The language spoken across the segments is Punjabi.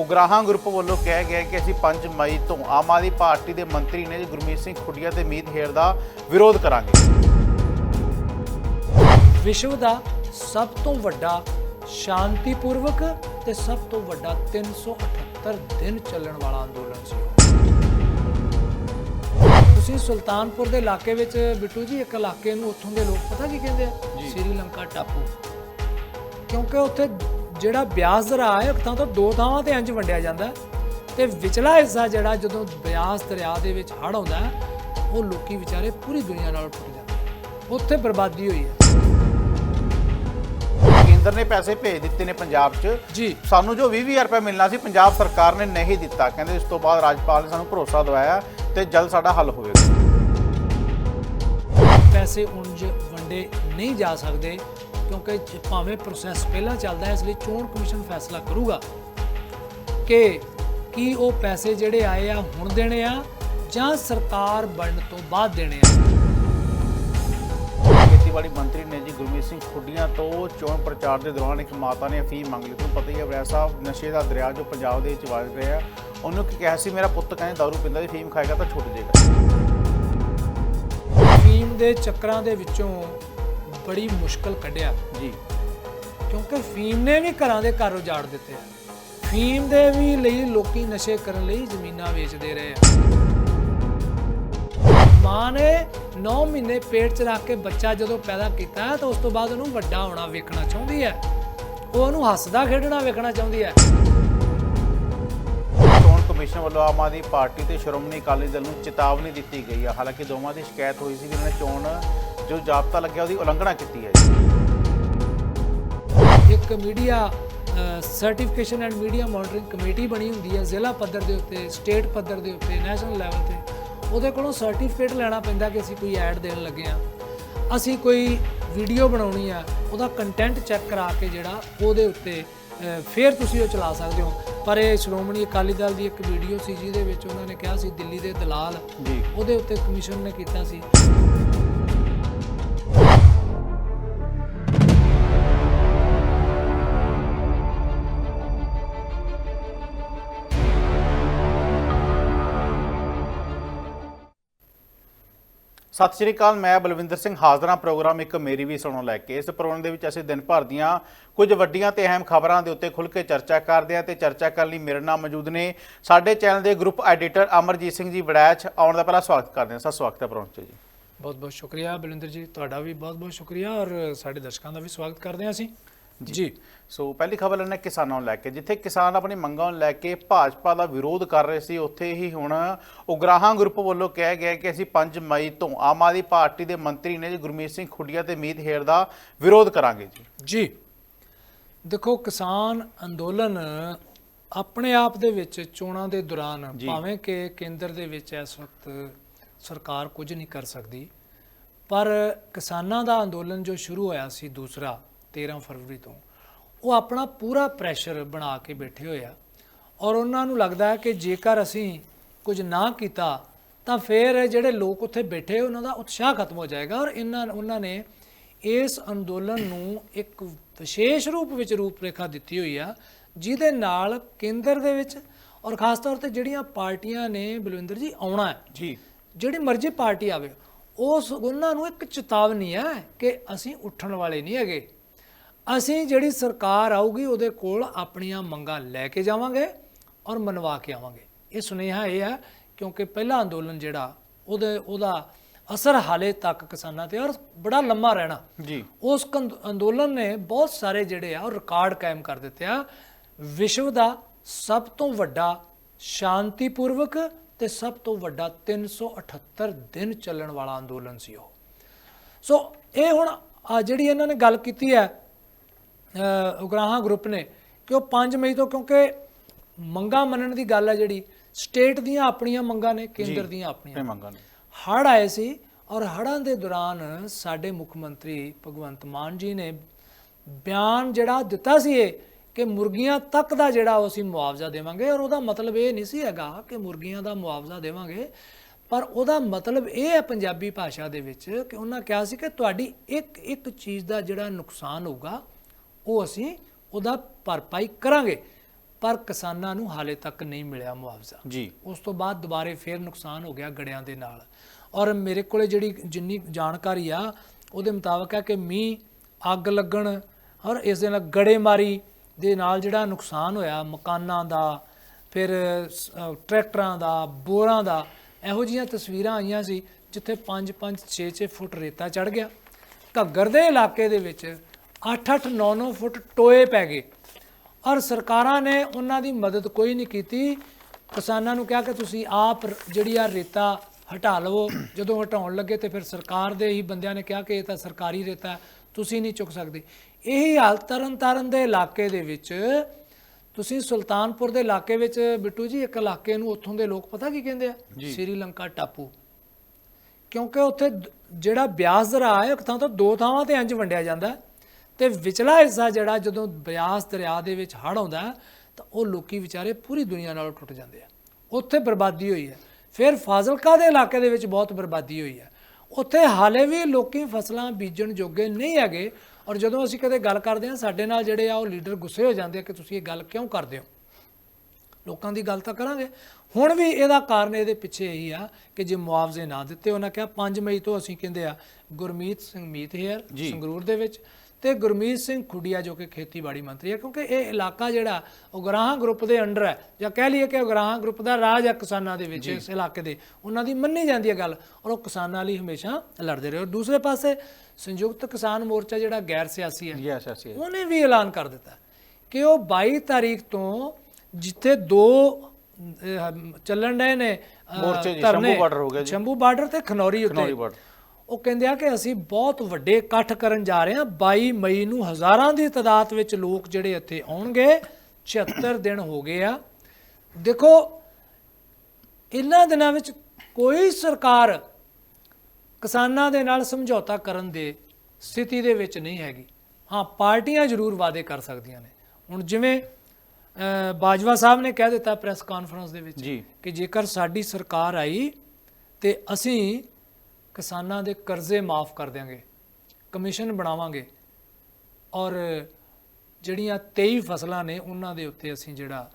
ਉਗਰਾਹਾਂ ਗਰੁੱਪ ਵੱਲੋਂ ਕਿਹਾ ਗਿਆ ਕਿ ਅਸੀਂ 5 ਮਈ ਤੋਂ ਆਮ ਆਦਮੀ ਪਾਰਟੀ ਦੇ ਮੰਤਰੀ ਨੇ ਜੀ ਗੁਰਮੀਤ ਸਿੰਘ ਖੁੱਡੀਆ ਤੇ ਮੀਤ ਹੇਰ ਦਾ ਵਿਰੋਧ ਕਰਾਂਗੇ। ਵਿਸ਼ਵ ਦਾ ਸਭ ਤੋਂ ਵੱਡਾ ਸ਼ਾਂਤੀਪੂਰਵਕ ਤੇ ਸਭ ਤੋਂ ਵੱਡਾ 378 ਦਿਨ ਚੱਲਣ ਵਾਲਾ ਅੰਦੋਲਨ ਸੀ ਤੁਸੀਂ ਸੁਲਤਾਨਪੁਰ ਦੇ ਇਲਾਕੇ ਵਿੱਚ ਬਿੱਟੂ ਜੀ ਇੱਕ ਇਲਾਕੇ ਨੂੰ ਉੱਥੋਂ ਦੇ ਲੋਕ ਪਤਾ ਕੀ ਕਹਿੰਦੇ ਆ? ਸ੍ਰੀਲੰਕਾ ਟਾਪੂ। ਕਿਉਂਕਿ ਉੱਥੇ ਜਿਹੜਾ ਬਿਆਸ ਦਰਿਆ ਹੈ ਥਾਂ ਤੋਂ ਦੋ ਥਾਵਾਂ ਤੇ ਇੰਜ ਵੰਡਿਆ ਜਾਂਦਾ ਤੇ ਵਿਚਲਾ ਹਿੱਸਾ ਜਿਹੜਾ ਜਦੋਂ ਬਿਆਸ ਦਰਿਆ ਦੇ ਵਿੱਚ ਹੜ ਆਉਂਦਾ ਉਹ ਲੋਕੀ ਵਿਚਾਰੇ ਪੂਰੀ ਦੁਨੀਆ ਨਾਲ ਟੁੱਟ ਜਾਂਦੇ। ਉੱਥੇ ਬਰਬਾਦੀ ਹੋਈ ਹੈ। ਕੇਂਦਰ ਨੇ ਪੈਸੇ ਭੇਜ ਦਿੱਤੇ ਨੇ ਪੰਜਾਬ 'ਚ। ਜੀ। ਸਾਨੂੰ ਜੋ 20000 ਰੁਪਏ ਮਿਲਣਾ ਸੀ ਪੰਜਾਬ ਸਰਕਾਰ ਨੇ ਨਹੀਂ ਦਿੱਤਾ। ਕਹਿੰਦੇ ਇਸ ਤੋਂ ਬਾਅਦ ਰਾਜਪਾਲ ਨੇ ਸਾਨੂੰ ਭਰੋਸਾ ਦਵਾਇਆ ਤੇ ਜਲਦ ਸਾਡਾ ਹੱਲ ਹੋਵੇਗਾ। ਪੈਸੇ ਉਂਝ ਵੰਡੇ ਨਹੀਂ ਜਾ ਸਕਦੇ। ਕਿਉਂਕਿ ਭਾਵੇਂ ਪ੍ਰੋਸੈਸ ਪਹਿਲਾਂ ਚੱਲਦਾ ਹੈ ਇਸ ਲਈ ਚੋਣ ਕਮਿਸ਼ਨ ਫੈਸਲਾ ਕਰੂਗਾ ਕਿ ਕੀ ਉਹ ਪੈਸੇ ਜਿਹੜੇ ਆਏ ਆ ਹੁਣ ਦੇਣੇ ਆ ਜਾਂ ਸਰਕਾਰ ਬਣਨ ਤੋਂ ਬਾਅਦ ਦੇਣੇ ਆ। ਖੇਤੀਬਾੜੀ ਮੰਤਰੀ ਨੇ ਜੀ ਗੁਰਮੀਤ ਸਿੰਘ ਖੁੱਡੀਆਂ ਤੋਂ ਚੋਣ ਪ੍ਰਚਾਰ ਦੇ ਦੌਰਾਨ ਇੱਕ ਮਾਤਾ ਨੇ ਅਫੀਮ ਮੰਗ ਲਈ। ਤੁਹਾਨੂੰ ਪਤਾ ਹੀ ਹੈ ਵੈਰਾ ਸਾਹਿਬ ਨਸ਼ੇ ਦਾ ਦਰਿਆ ਜੋ ਪੰਜਾਬ ਦੇ ਵਿੱਚ ਵਗ ਰਿਹਾ ਉਹਨੂੰ ਕੀ ਕਿਹਾ ਸੀ ਮੇਰਾ ਪੁੱਤ ਕਹਿੰਦੇ ਦਾਰੂ ਪੀਂਦਾ ਜੀ ਫੀਮ ਖਾਏਗਾ ਤਾਂ ਛੁੱਟ ਜਾਏਗਾ ਫੀਮ ਦੇ ਚੱਕਰਾਂ ਦੇ ਵਿੱਚੋਂ ਬੜੀ ਮੁਸ਼ਕਲ ਕੱਢਿਆ। ਜੀ। ਕਿਉਂਕਿ ਫੀਮ ਨੇ ਵੀ ਘਰਾਂ ਦੇ ਘਰ ਉਜਾੜ ਦਿੱਤੇ। ਆ ਫੀਮ ਦੇ ਵੀ ਲਈ ਲੋਕੀ ਨਸ਼ੇ ਕਰਨ ਲਈ ਜ਼ਮੀਨਾਂ ਵੇਚਦੇ ਰਹੇ ਆ। ਮਾਂ ਨੇ 9 ਮਹੀਨੇ ਪੇਟ 'ਚ ਰੱਖ ਕੇ ਬੱਚਾ ਜਦੋਂ ਪੈਦਾ ਕੀਤਾ ਤਾਂ ਉਸ ਤੋਂ ਬਾਅਦ ਉਹਨੂੰ ਵੱਡਾ ਹੋਣਾ ਵੇਖਣਾ ਚਾਹੁੰਦੀ ਹੈ। ਉਹ ਉਹਨੂੰ ਹੱਸਦਾ ਖੇਡਣਾ ਵੇਖਣਾ ਚਾਹੁੰਦੀ ਹੈ। ਕਮਿਸ਼ਨ ਵੱਲੋਂ ਆਮ ਆਦਮੀ ਪਾਰਟੀ ਤੇ ਸ਼੍ਰੋਮਣੀ ਅਕਾਲੀ ਦਲ ਨੂੰ ਚੇਤਾਵਨੀ ਦਿੱਤੀ ਗਈ ਹੈ ਹਾਲਾਂਕਿ ਦੋਵਾਂ ਦੀ ਸ਼ਿਕਾਇਤ ਹੋਈ ਸੀ ਕਿ ਉਹਨਾਂ ਨੇ ਚੋਣ ਜੋ ਜਾਬਤਾ ਲੱਗਿਆ ਉਹਦੀ ਉਲੰਘਣਾ ਕੀਤੀ ਹੈ ਇੱਕ media certification and media monitoring committee ਬਣੀ ਹੁੰਦੀ ਹੈ ਜ਼ਿਲ੍ਹਾ ਪੱਧਰ ਦੇ ਉੱਤੇ ਸਟੇਟ ਪੱਧਰ ਦੇ ਉੱਤੇ ਨੈਸ਼ਨਲ ਲੈਵਲ ਤੇ। ਉਹਦੇ ਕੋਲੋਂ ਸਰਟੀਫਿਕੇਟ ਲੈਣਾ ਪੈਂਦਾ ਕਿ ਅਸੀਂ ਕੋਈ ਐਡ ਦੇਣ ਲੱਗੇ ਆ ਅਸੀਂ ਕੋਈ ਵੀਡੀਓ ਬਣਾਉਣੀ ਆ, ਉਹਦਾ ਕੰਟੈਂਟ ਚੈੱਕ ਕਰਾ ਕੇ ਜਿਹੜਾ ਉਹਦੇ ਉੱਤੇ ਫਿਰ ਤੁਸੀਂ ਉਹ ਚਲਾ ਸਕਦੇ ਹੋ। ਪਰ ਇਹ ਸ਼੍ਰੋਮਣੀ ਅਕਾਲੀ ਦਲ ਦੀ ਇੱਕ ਵੀਡੀਓ ਸੀ ਜਿਹਦੇ ਵਿੱਚ ਉਹਨਾਂ ਨੇ ਕਿਹਾ ਸੀ ਦਿੱਲੀ ਦੇ ਦਲਾਲ ਜੀ। ਉਹਦੇ ਉੱਤੇ ਕਮਿਸ਼ਨ ਨੇ ਕੀਤਾ ਸੀ। ਸਤਿ ਸ਼੍ਰੀ ਅਕਾਲ, ਮੈਂ ਬਲਵਿੰਦਰ ਸਿੰਘ ਹਾਜ਼ਰਾਂ ਪ੍ਰੋਗਰਾਮ ਇੱਕ ਮੇਰੀ ਵੀ ਸੁਣੋ ਲੈ ਕੇ। ਇਸ ਪ੍ਰੋਗਰਾਮ ਦੇ ਵਿੱਚ ਅਸੀਂ ਦਿਨ ਭਰ ਦੀਆਂ ਕੁਝ ਵੱਡੀਆਂ ਤੇ ਅਹਿਮ ਖਬਰਾਂ ਦੇ ਉੱਤੇ ਖੁੱਲ੍ਹ ਕੇ ਚਰਚਾ ਕਰਦੇ ਹਾਂ ਤੇ ਚਰਚਾ ਕਰਨ ਲਈ ਮੇਰੇ ਨਾਲ ਮੌਜੂਦ ਨੇ ਸਾਡੇ ਚੈਨਲ ਦੇ ਗਰੁੱਪ ਐਡੀਟਰ ਅਮਰਜੀਤ ਸਿੰਘ ਜੀ ਵੜੈਚ। ਆਉਣ ਦਾ ਪਹਿਲਾ ਸਵਾਗਤ ਕਰਦੇ ਹਾਂ। ਸਰ ਸਵਾਗਤ ਹੈ ਪ੍ਰੋਗਰਾਮ 'ਚ ਜੀ। ਬਹੁਤ ਬਹੁਤ ਸ਼ੁਕਰੀਆ ਬਲਵਿੰਦਰ ਜੀ, ਤੁਹਾਡਾ ਵੀ ਬਹੁਤ ਬਹੁਤ ਸ਼ੁਕਰੀਆ ਔਰ ਸਾਡੇ ਦਰਸ਼ਕਾਂ ਦਾ ਵੀ ਸਵਾਗਤ ਕਰਦੇ ਹਾਂ ਅਸੀਂ। ਜੀ। ਸੋ ਪਹਿਲੀ ਖਬਰ ਲੈਣਾ ਕਿਸਾਨਾਂ ਨੂੰ ਲੈ ਕੇ। ਜਿੱਥੇ ਕਿਸਾਨ ਆਪਣੀ ਮੰਗਾਂ ਨੂੰ ਲੈ ਕੇ ਭਾਜਪਾ ਦਾ ਵਿਰੋਧ ਕਰ ਰਹੇ ਸੀ ਉੱਥੇ ਹੀ ਹੁਣ ਉਗਰਾਹਾਂ ਗਰੁੱਪ ਵੱਲੋਂ ਕਿਹਾ ਗਿਆ ਕਿ ਅਸੀਂ 5 ਮਈ ਤੋਂ ਆਮ ਆਦਮੀ ਪਾਰਟੀ ਦੇ ਮੰਤਰੀ ਨੇ ਜੀ ਗੁਰਮੀਤ ਸਿੰਘ ਖੁੱਡੀਆ ਤੇ ਮੀਤ ਹੇਰ ਦਾ ਵਿਰੋਧ ਕਰਾਂਗੇ ਜੀ। ਜੀ। ਦੇਖੋ ਕਿਸਾਨ ਅੰਦੋਲਨ ਆਪਣੇ ਆਪ ਦੇ ਵਿੱਚ ਚੋਣਾਂ ਦੇ ਦੌਰਾਨ। ਭਾਵੇਂ ਕਿ ਕੇਂਦਰ ਦੇ ਵਿੱਚ ਇਸ ਵਕਤ ਸਰਕਾਰ ਕੁਝ ਨਹੀਂ ਕਰ ਸਕਦੀ ਪਰ ਕਿਸਾਨਾਂ ਦਾ ਅੰਦੋਲਨ ਜੋ ਸ਼ੁਰੂ ਹੋਇਆ ਸੀ ਦੂਸਰਾ 13 ਫਰਵਰੀ ਤੋਂ। ਉਹ ਆਪਣਾ ਪੂਰਾ ਪ੍ਰੈਸ਼ਰ ਬਣਾ ਕੇ ਬੈਠੇ ਹੋਏ ਆ। ਔਰ ਉਹਨਾਂ ਨੂੰ ਲੱਗਦਾ ਹੈ ਕਿ ਜੇਕਰ ਅਸੀਂ ਕੁਝ ਨਾ ਕੀਤਾ ਤਾਂ ਫਿਰ ਜਿਹੜੇ ਲੋਕ ਉੱਥੇ ਬੈਠੇ ਉਹਨਾਂ ਦਾ ਉਤਸ਼ਾਹ ਖਤਮ ਹੋ ਜਾਏਗਾ। ਔਰ ਇਹਨਾਂ ਉਹਨਾਂ ਨੇ ਇਸ ਅੰਦੋਲਨ ਨੂੰ ਇੱਕ ਵਿਸ਼ੇਸ਼ ਰੂਪ ਵਿੱਚ ਰੂਪਰੇਖਾ ਦਿੱਤੀ ਹੋਈ ਆ ਜਿਹਦੇ ਨਾਲ ਕੇਂਦਰ ਦੇ ਵਿੱਚ ਔਰ ਖਾਸ ਤੌਰ ਤੇ ਜਿਹੜੀਆਂ ਪਾਰਟੀਆਂ ਨੇ ਬਲਵਿੰਦਰ ਜੀ ਆਉਣਾ ਹੈ। ਜੀ। ਜਿਹੜੀ ਮਰਜ਼ੀ ਪਾਰਟੀ ਆਵੇ ਉਸ ਉਹਨਾਂ ਨੂੰ ਇੱਕ ਚੇਤਾਵਨੀ ਹੈ ਕਿ ਅਸੀਂ ਉੱਠਣ ਵਾਲੇ ਨਹੀਂ ਹੈਗੇ। ਅਸੀਂ ਜਿਹੜੀ ਸਰਕਾਰ ਆਊਗੀ ਉਹਦੇ ਕੋਲ ਆਪਣੀਆਂ ਮੰਗਾਂ ਲੈ ਕੇ ਜਾਵਾਂਗੇ ਔਰ ਮਨਵਾ ਕੇ ਆਵਾਂਗੇ। ਇਹ ਸੁਨੇਹਾ ਇਹ ਹੈ ਕਿਉਂਕਿ ਪਹਿਲਾ ਅੰਦੋਲਨ ਜਿਹੜਾ ਉਹਦੇ ਉਹਦਾ ਅਸਰ ਹਾਲੇ ਤੱਕ ਕਿਸਾਨਾਂ ਤੇ ਔਰ ਬੜਾ ਲੰਮਾ ਰਹਿਣਾ। ਜੀ। ਉਸ ਅੰਦੋਲਨ ਨੇ ਬਹੁਤ ਸਾਰੇ ਜਿਹੜੇ ਆ ਉਹ ਰਿਕਾਰਡ ਕਾਇਮ ਕਰ ਦਿੱਤੇ ਆ। ਵਿਸ਼ਵ ਦਾ ਸਭ ਤੋਂ ਵੱਡਾ ਸ਼ਾਂਤੀਪੂਰਵਕ ਤੇ ਸਭ ਤੋਂ ਵੱਡਾ 378 ਦਿਨ ਚੱਲਣ ਵਾਲਾ ਅੰਦੋਲਨ ਸੀ ਉਹ। ਸੋ ਇਹ ਹੁਣ ਆ ਜਿਹੜੀ ਇਹਨਾਂ ਨੇ ਗੱਲ ਕੀਤੀ ਹੈ ਉਗਰਾਹਾਂ ਗਰੁੱਪ ਨੇ ਕਿ ਉਹ 5 ਮਈ ਤੋਂ ਕਿਉਂਕਿ ਮੰਗਾਂ ਮੰਨਣ ਦੀ ਗੱਲ ਹੈ ਜਿਹੜੀ ਸਟੇਟ ਦੀਆਂ ਆਪਣੀਆਂ ਮੰਗਾਂ ਨੇ ਕੇਂਦਰ ਦੀਆਂ ਆਪਣੀਆਂ ਮੰਗਾਂ ਨੇ। ਹੜ੍ਹ ਆਏ ਸੀ ਔਰ ਹੜ੍ਹਾਂ ਦੇ ਦੌਰਾਨ ਸਾਡੇ ਮੁੱਖ ਮੰਤਰੀ ਭਗਵੰਤ ਮਾਨ ਜੀ ਨੇ ਬਿਆਨ ਜਿਹੜਾ ਦਿੱਤਾ ਸੀ ਇਹ ਕਿ ਮੁਰਗੀਆਂ ਤੱਕ ਦਾ ਜਿਹੜਾ ਉਹ ਅਸੀਂ ਮੁਆਵਜ਼ਾ ਦੇਵਾਂਗੇ ਔਰ ਉਹਦਾ ਮਤਲਬ ਇਹ ਨਹੀਂ ਸੀ ਹੈਗਾ ਕਿ ਮੁਰਗੀਆਂ ਦਾ ਮੁਆਵਜ਼ਾ ਦੇਵਾਂਗੇ ਪਰ ਉਹਦਾ ਮਤਲਬ ਇਹ ਹੈ ਪੰਜਾਬੀ ਭਾਸ਼ਾ ਦੇ ਵਿੱਚ ਕਿ ਉਹਨਾਂ ਕਿਹਾ ਸੀ ਕਿ ਤੁਹਾਡੀ ਇੱਕ ਇੱਕ ਚੀਜ਼ ਦਾ ਜਿਹੜਾ ਨੁਕਸਾਨ ਹੋਊਗਾ ਉਹ ਅਸੀਂ ਉਹਦਾ ਭਰਪਾਈ ਕਰਾਂਗੇ। ਪਰ ਕਿਸਾਨਾਂ ਨੂੰ ਹਾਲੇ ਤੱਕ ਨਹੀਂ ਮਿਲਿਆ ਮੁਆਵਜ਼ਾ। ਜੀ। ਉਸ ਤੋਂ ਬਾਅਦ ਦੁਬਾਰੇ ਫੇਰ ਨੁਕਸਾਨ ਹੋ ਗਿਆ ਗੜਿਆਂ ਦੇ ਨਾਲ। ਔਰ ਮੇਰੇ ਕੋਲੇ ਜਿਹੜੀ ਜਿੰਨੀ ਜਾਣਕਾਰੀ ਆ ਉਹਦੇ ਮੁਤਾਬਕ ਹੈ ਕਿ ਮੀਂਹ ਅੱਗ ਲੱਗਣ ਔਰ ਇਸ ਦੇ ਨਾਲ ਗੜੇਮਾਰੀ ਦੇ ਨਾਲ ਜਿਹੜਾ ਨੁਕਸਾਨ ਹੋਇਆ ਮਕਾਨਾਂ ਦਾ ਫਿਰ ਟਰੈਕਟਰਾਂ ਦਾ ਬੋਰਾਂ ਦਾ ਇਹੋ ਜਿਹੀਆਂ ਤਸਵੀਰਾਂ ਆਈਆਂ ਸੀ ਜਿੱਥੇ 5 5 6 6 ਫੁੱਟ ਰੇਤਾ ਚੜ ਗਿਆ। ਘੱਗਰ ਦੇ ਇਲਾਕੇ ਦੇ ਵਿੱਚ 8 8 9 9 ਫੁੱਟ ਟੋਏ ਪੈ ਗਏ। ਔਰ ਸਰਕਾਰਾਂ ਨੇ ਉਹਨਾਂ ਦੀ ਮਦਦ ਕੋਈ ਨਹੀਂ ਕੀਤੀ। ਕਿਸਾਨਾਂ ਨੂੰ ਕਿਹਾ ਕਿ ਤੁਸੀਂ ਆਪ ਜਿਹੜੀ ਆ ਰੇਤਾ ਹਟਾ ਲਵੋ। ਜਦੋਂ ਹਟਾਉਣ ਲੱਗੇ ਤੇ ਫਿਰ ਸਰਕਾਰ ਦੇ ਹੀ ਬੰਦਿਆਂ ਨੇ ਕਿਹਾ ਕਿ ਇਹ ਤਾਂ ਸਰਕਾਰੀ ਰੇਤਾ ਤੁਸੀਂ ਨਹੀਂ ਚੁੱਕ ਸਕਦੇ। ਇਹੀ ਹਾਲਤ ਤਰਨ ਤਾਰਨ ਦੇ ਇਲਾਕੇ ਦੇ ਵਿੱਚ ਤੁਸੀਂ ਸੁਲਤਾਨਪੁਰ ਦੇ ਇਲਾਕੇ ਵਿੱਚ ਬਿੱਟੂ ਜੀ ਇੱਕ ਇਲਾਕੇ ਨੂੰ ਉੱਥੋਂ ਦੇ ਲੋਕ ਪਤਾ ਕੀ ਕਹਿੰਦੇ ਆ? ਸ੍ਰੀਲੰਕਾ ਟਾਪੂ। ਕਿਉਂਕਿ ਉੱਥੇ ਜਿਹੜਾ ਬਿਆਸ ਦਰਿਆ ਹੈ ਇੱਕ ਥਾਂ ਤੋਂ ਦੋ ਥਾਵਾਂ ਤੇ ਇੰਜ ਵੰਡਿਆ ਜਾਂਦਾ ਹੈ। ਤੇ ਵਿਚਲਾ ਹਿੱਸਾ ਜਿਹੜਾ ਜਦੋਂ ਬਿਆਸ ਦਰਿਆ ਦੇ ਵਿੱਚ ਹੜ੍ਹ ਆਉਂਦਾ ਤਾਂ ਉਹ ਲੋਕੀ ਵਿਚਾਰੇ ਪੂਰੀ ਦੁਨੀਆ ਨਾਲੋਂ ਟੁੱਟ ਜਾਂਦੇ ਆ। ਉੱਥੇ ਬਰਬਾਦੀ ਹੋਈ ਹੈ। ਫਿਰ ਫਾਜ਼ਿਲਕਾ ਦੇ ਇਲਾਕੇ ਦੇ ਵਿੱਚ ਬਹੁਤ ਬਰਬਾਦੀ ਹੋਈ ਹੈ। ਉੱਥੇ ਹਾਲੇ ਵੀ ਲੋਕੀ ਫਸਲਾਂ ਬੀਜਣ ਜੋਗੇ ਨਹੀਂ ਹੈਗੇ ਔਰ ਜਦੋਂ ਅਸੀਂ ਕਦੇ ਗੱਲ ਕਰਦੇ ਹਾਂ ਸਾਡੇ ਨਾਲ ਜਿਹੜੇ ਆ ਉਹ ਲੀਡਰ ਗੁੱਸੇ ਹੋ ਜਾਂਦੇ ਆ ਕਿ ਤੁਸੀਂ ਇਹ ਗੱਲ ਕਿਉਂ ਕਰਦੇ ਹੋ? ਲੋਕਾਂ ਦੀ ਗੱਲ ਤਾਂ ਕਰਾਂਗੇ। ਹੁਣ ਵੀ ਇਹਦਾ ਕਾਰਨ ਇਹਦੇ ਪਿੱਛੇ ਇਹੀ ਆ ਕਿ ਜੇ ਮੁਆਵਜ਼ੇ ਨਾ ਦਿੱਤੇ ਉਹਨਾਂ ਕਿਹਾ 5 ਮਈ ਤੋਂ ਅਸੀਂ ਕਹਿੰਦੇ ਆ ਗੁਰਮੀਤ ਸਿੰਘ ਮੀਤ ਹੇਅਰ ਸੰਗਰੂਰ ਦੇ ਵਿੱਚ ਤੇ ਗੁਰਮੀਤ ਸਿੰਘ ਖੁੱਡੀਆ ਜੋ ਕਿ ਖੇਤੀਬਾੜੀ ਮੰਤਰੀ ਹੈ ਕਿਉਂਕਿ ਇਹ ਇਲਾਕਾ ਜਿਹੜਾ ਉਗਰਾਹਾਂ ਗਰੁੱਪ ਦੇ ਅੰਡਰ ਹੈ ਜਾਂ ਕਹਿ ਲਈਏ ਕਿ ਉਗਰਾਹਾਂ ਗਰੁੱਪ ਦਾ ਰਾਜ ਹੈ ਕਿਸਾਨਾਂ ਦੇ ਵਿੱਚ ਇਸ ਇਲਾਕੇ ਦੇ ਉਹਨਾਂ ਦੀ ਮੰਨੀ ਜਾਂਦੀ ਹੈ ਗੱਲ ਔਰ ਉਹ ਕਿਸਾਨਾਂ ਲਈ ਹਮੇਸ਼ਾ ਲੜਦੇ ਰਹੇ ਔਰ ਦੂਸਰੇ ਪਾਸੇ ਸੰਯੁਕਤ ਕਿਸਾਨ ਮੋਰਚਾ ਜਿਹੜਾ ਗੈਰ ਸਿਆਸੀ ਹੈ ਉਹਨੇ ਵੀ ਐਲਾਨ ਕਰ ਦਿੱਤਾ ਕਿ ਉਹ 22 ਤਾਰੀਖ ਤੋਂ ਜਿੱਥੇ ਦੋ ਚੱਲਣ ਡਏ ਨੇ ਮੋਰਚੇ ਜੀ, ਸ਼ੰਭੂ border ਹੋ ਗਿਆ ਜੀ। ਸ਼ੰਭੂ ਬਾਰਡਰ ਤੇ ਖਨੌਰੀ ਉੱਤੇ। ਉਹ ਕਹਿੰਦੇ ਆ ਕਿ ਅਸੀਂ ਬਹੁਤ ਵੱਡੇ ਇਕੱਠ ਕਰਨ ਜਾ ਰਹੇ ਹਾਂ। 22 ਮਈ ਨੂੰ ਹਜ਼ਾਰਾਂ ਦੀ ਤਾਦਾਦ ਵਿੱਚ ਲੋਕ ਜਿਹੜੇ ਇੱਥੇ ਆਉਣਗੇ 76 ਦਿਨ ਹੋ ਗਏ ਆ। ਦੇਖੋ ਇਹਨਾਂ ਦਿਨਾਂ ਵਿੱਚ ਕੋਈ ਸਰਕਾਰ ਕਿਸਾਨਾਂ ਦੇ ਨਾਲ ਸਮਝੌਤਾ ਕਰਨ ਦੇ ਸਥਿਤੀ ਦੇ ਵਿੱਚ ਨਹੀਂ ਹੈਗੀ। ਹਾਂ ਪਾਰਟੀਆਂ ਜ਼ਰੂਰ ਵਾਅਦੇ ਕਰ ਸਕਦੀਆਂ ਨੇ। ਹੁਣ ਜਿਵੇਂ ਬਾਜਵਾ ਸਾਹਿਬ ਨੇ ਕਹਿ ਦਿੱਤਾ ਪ੍ਰੈਸ ਕਾਨਫਰੰਸ ਦੇ ਵਿੱਚ ਜੀ। ਕਿ ਜੇਕਰ ਸਾਡੀ ਸਰਕਾਰ ਆਈ ਤੇ ਅਸੀਂ ਕਿਸਾਨਾਂ ਦੇ ਕਰਜ਼ੇ ਮਾਫ ਕਰ ਦਿਆਂਗੇ, ਕਮਿਸ਼ਨ ਬਣਾਵਾਂਗੇ ਔਰ ਜਿਹੜੀਆਂ 23 ਫਸਲਾਂ ਨੇ ਉਹਨਾਂ ਦੇ ਉੱਤੇ ਅਸੀਂ ਜਿਹੜਾ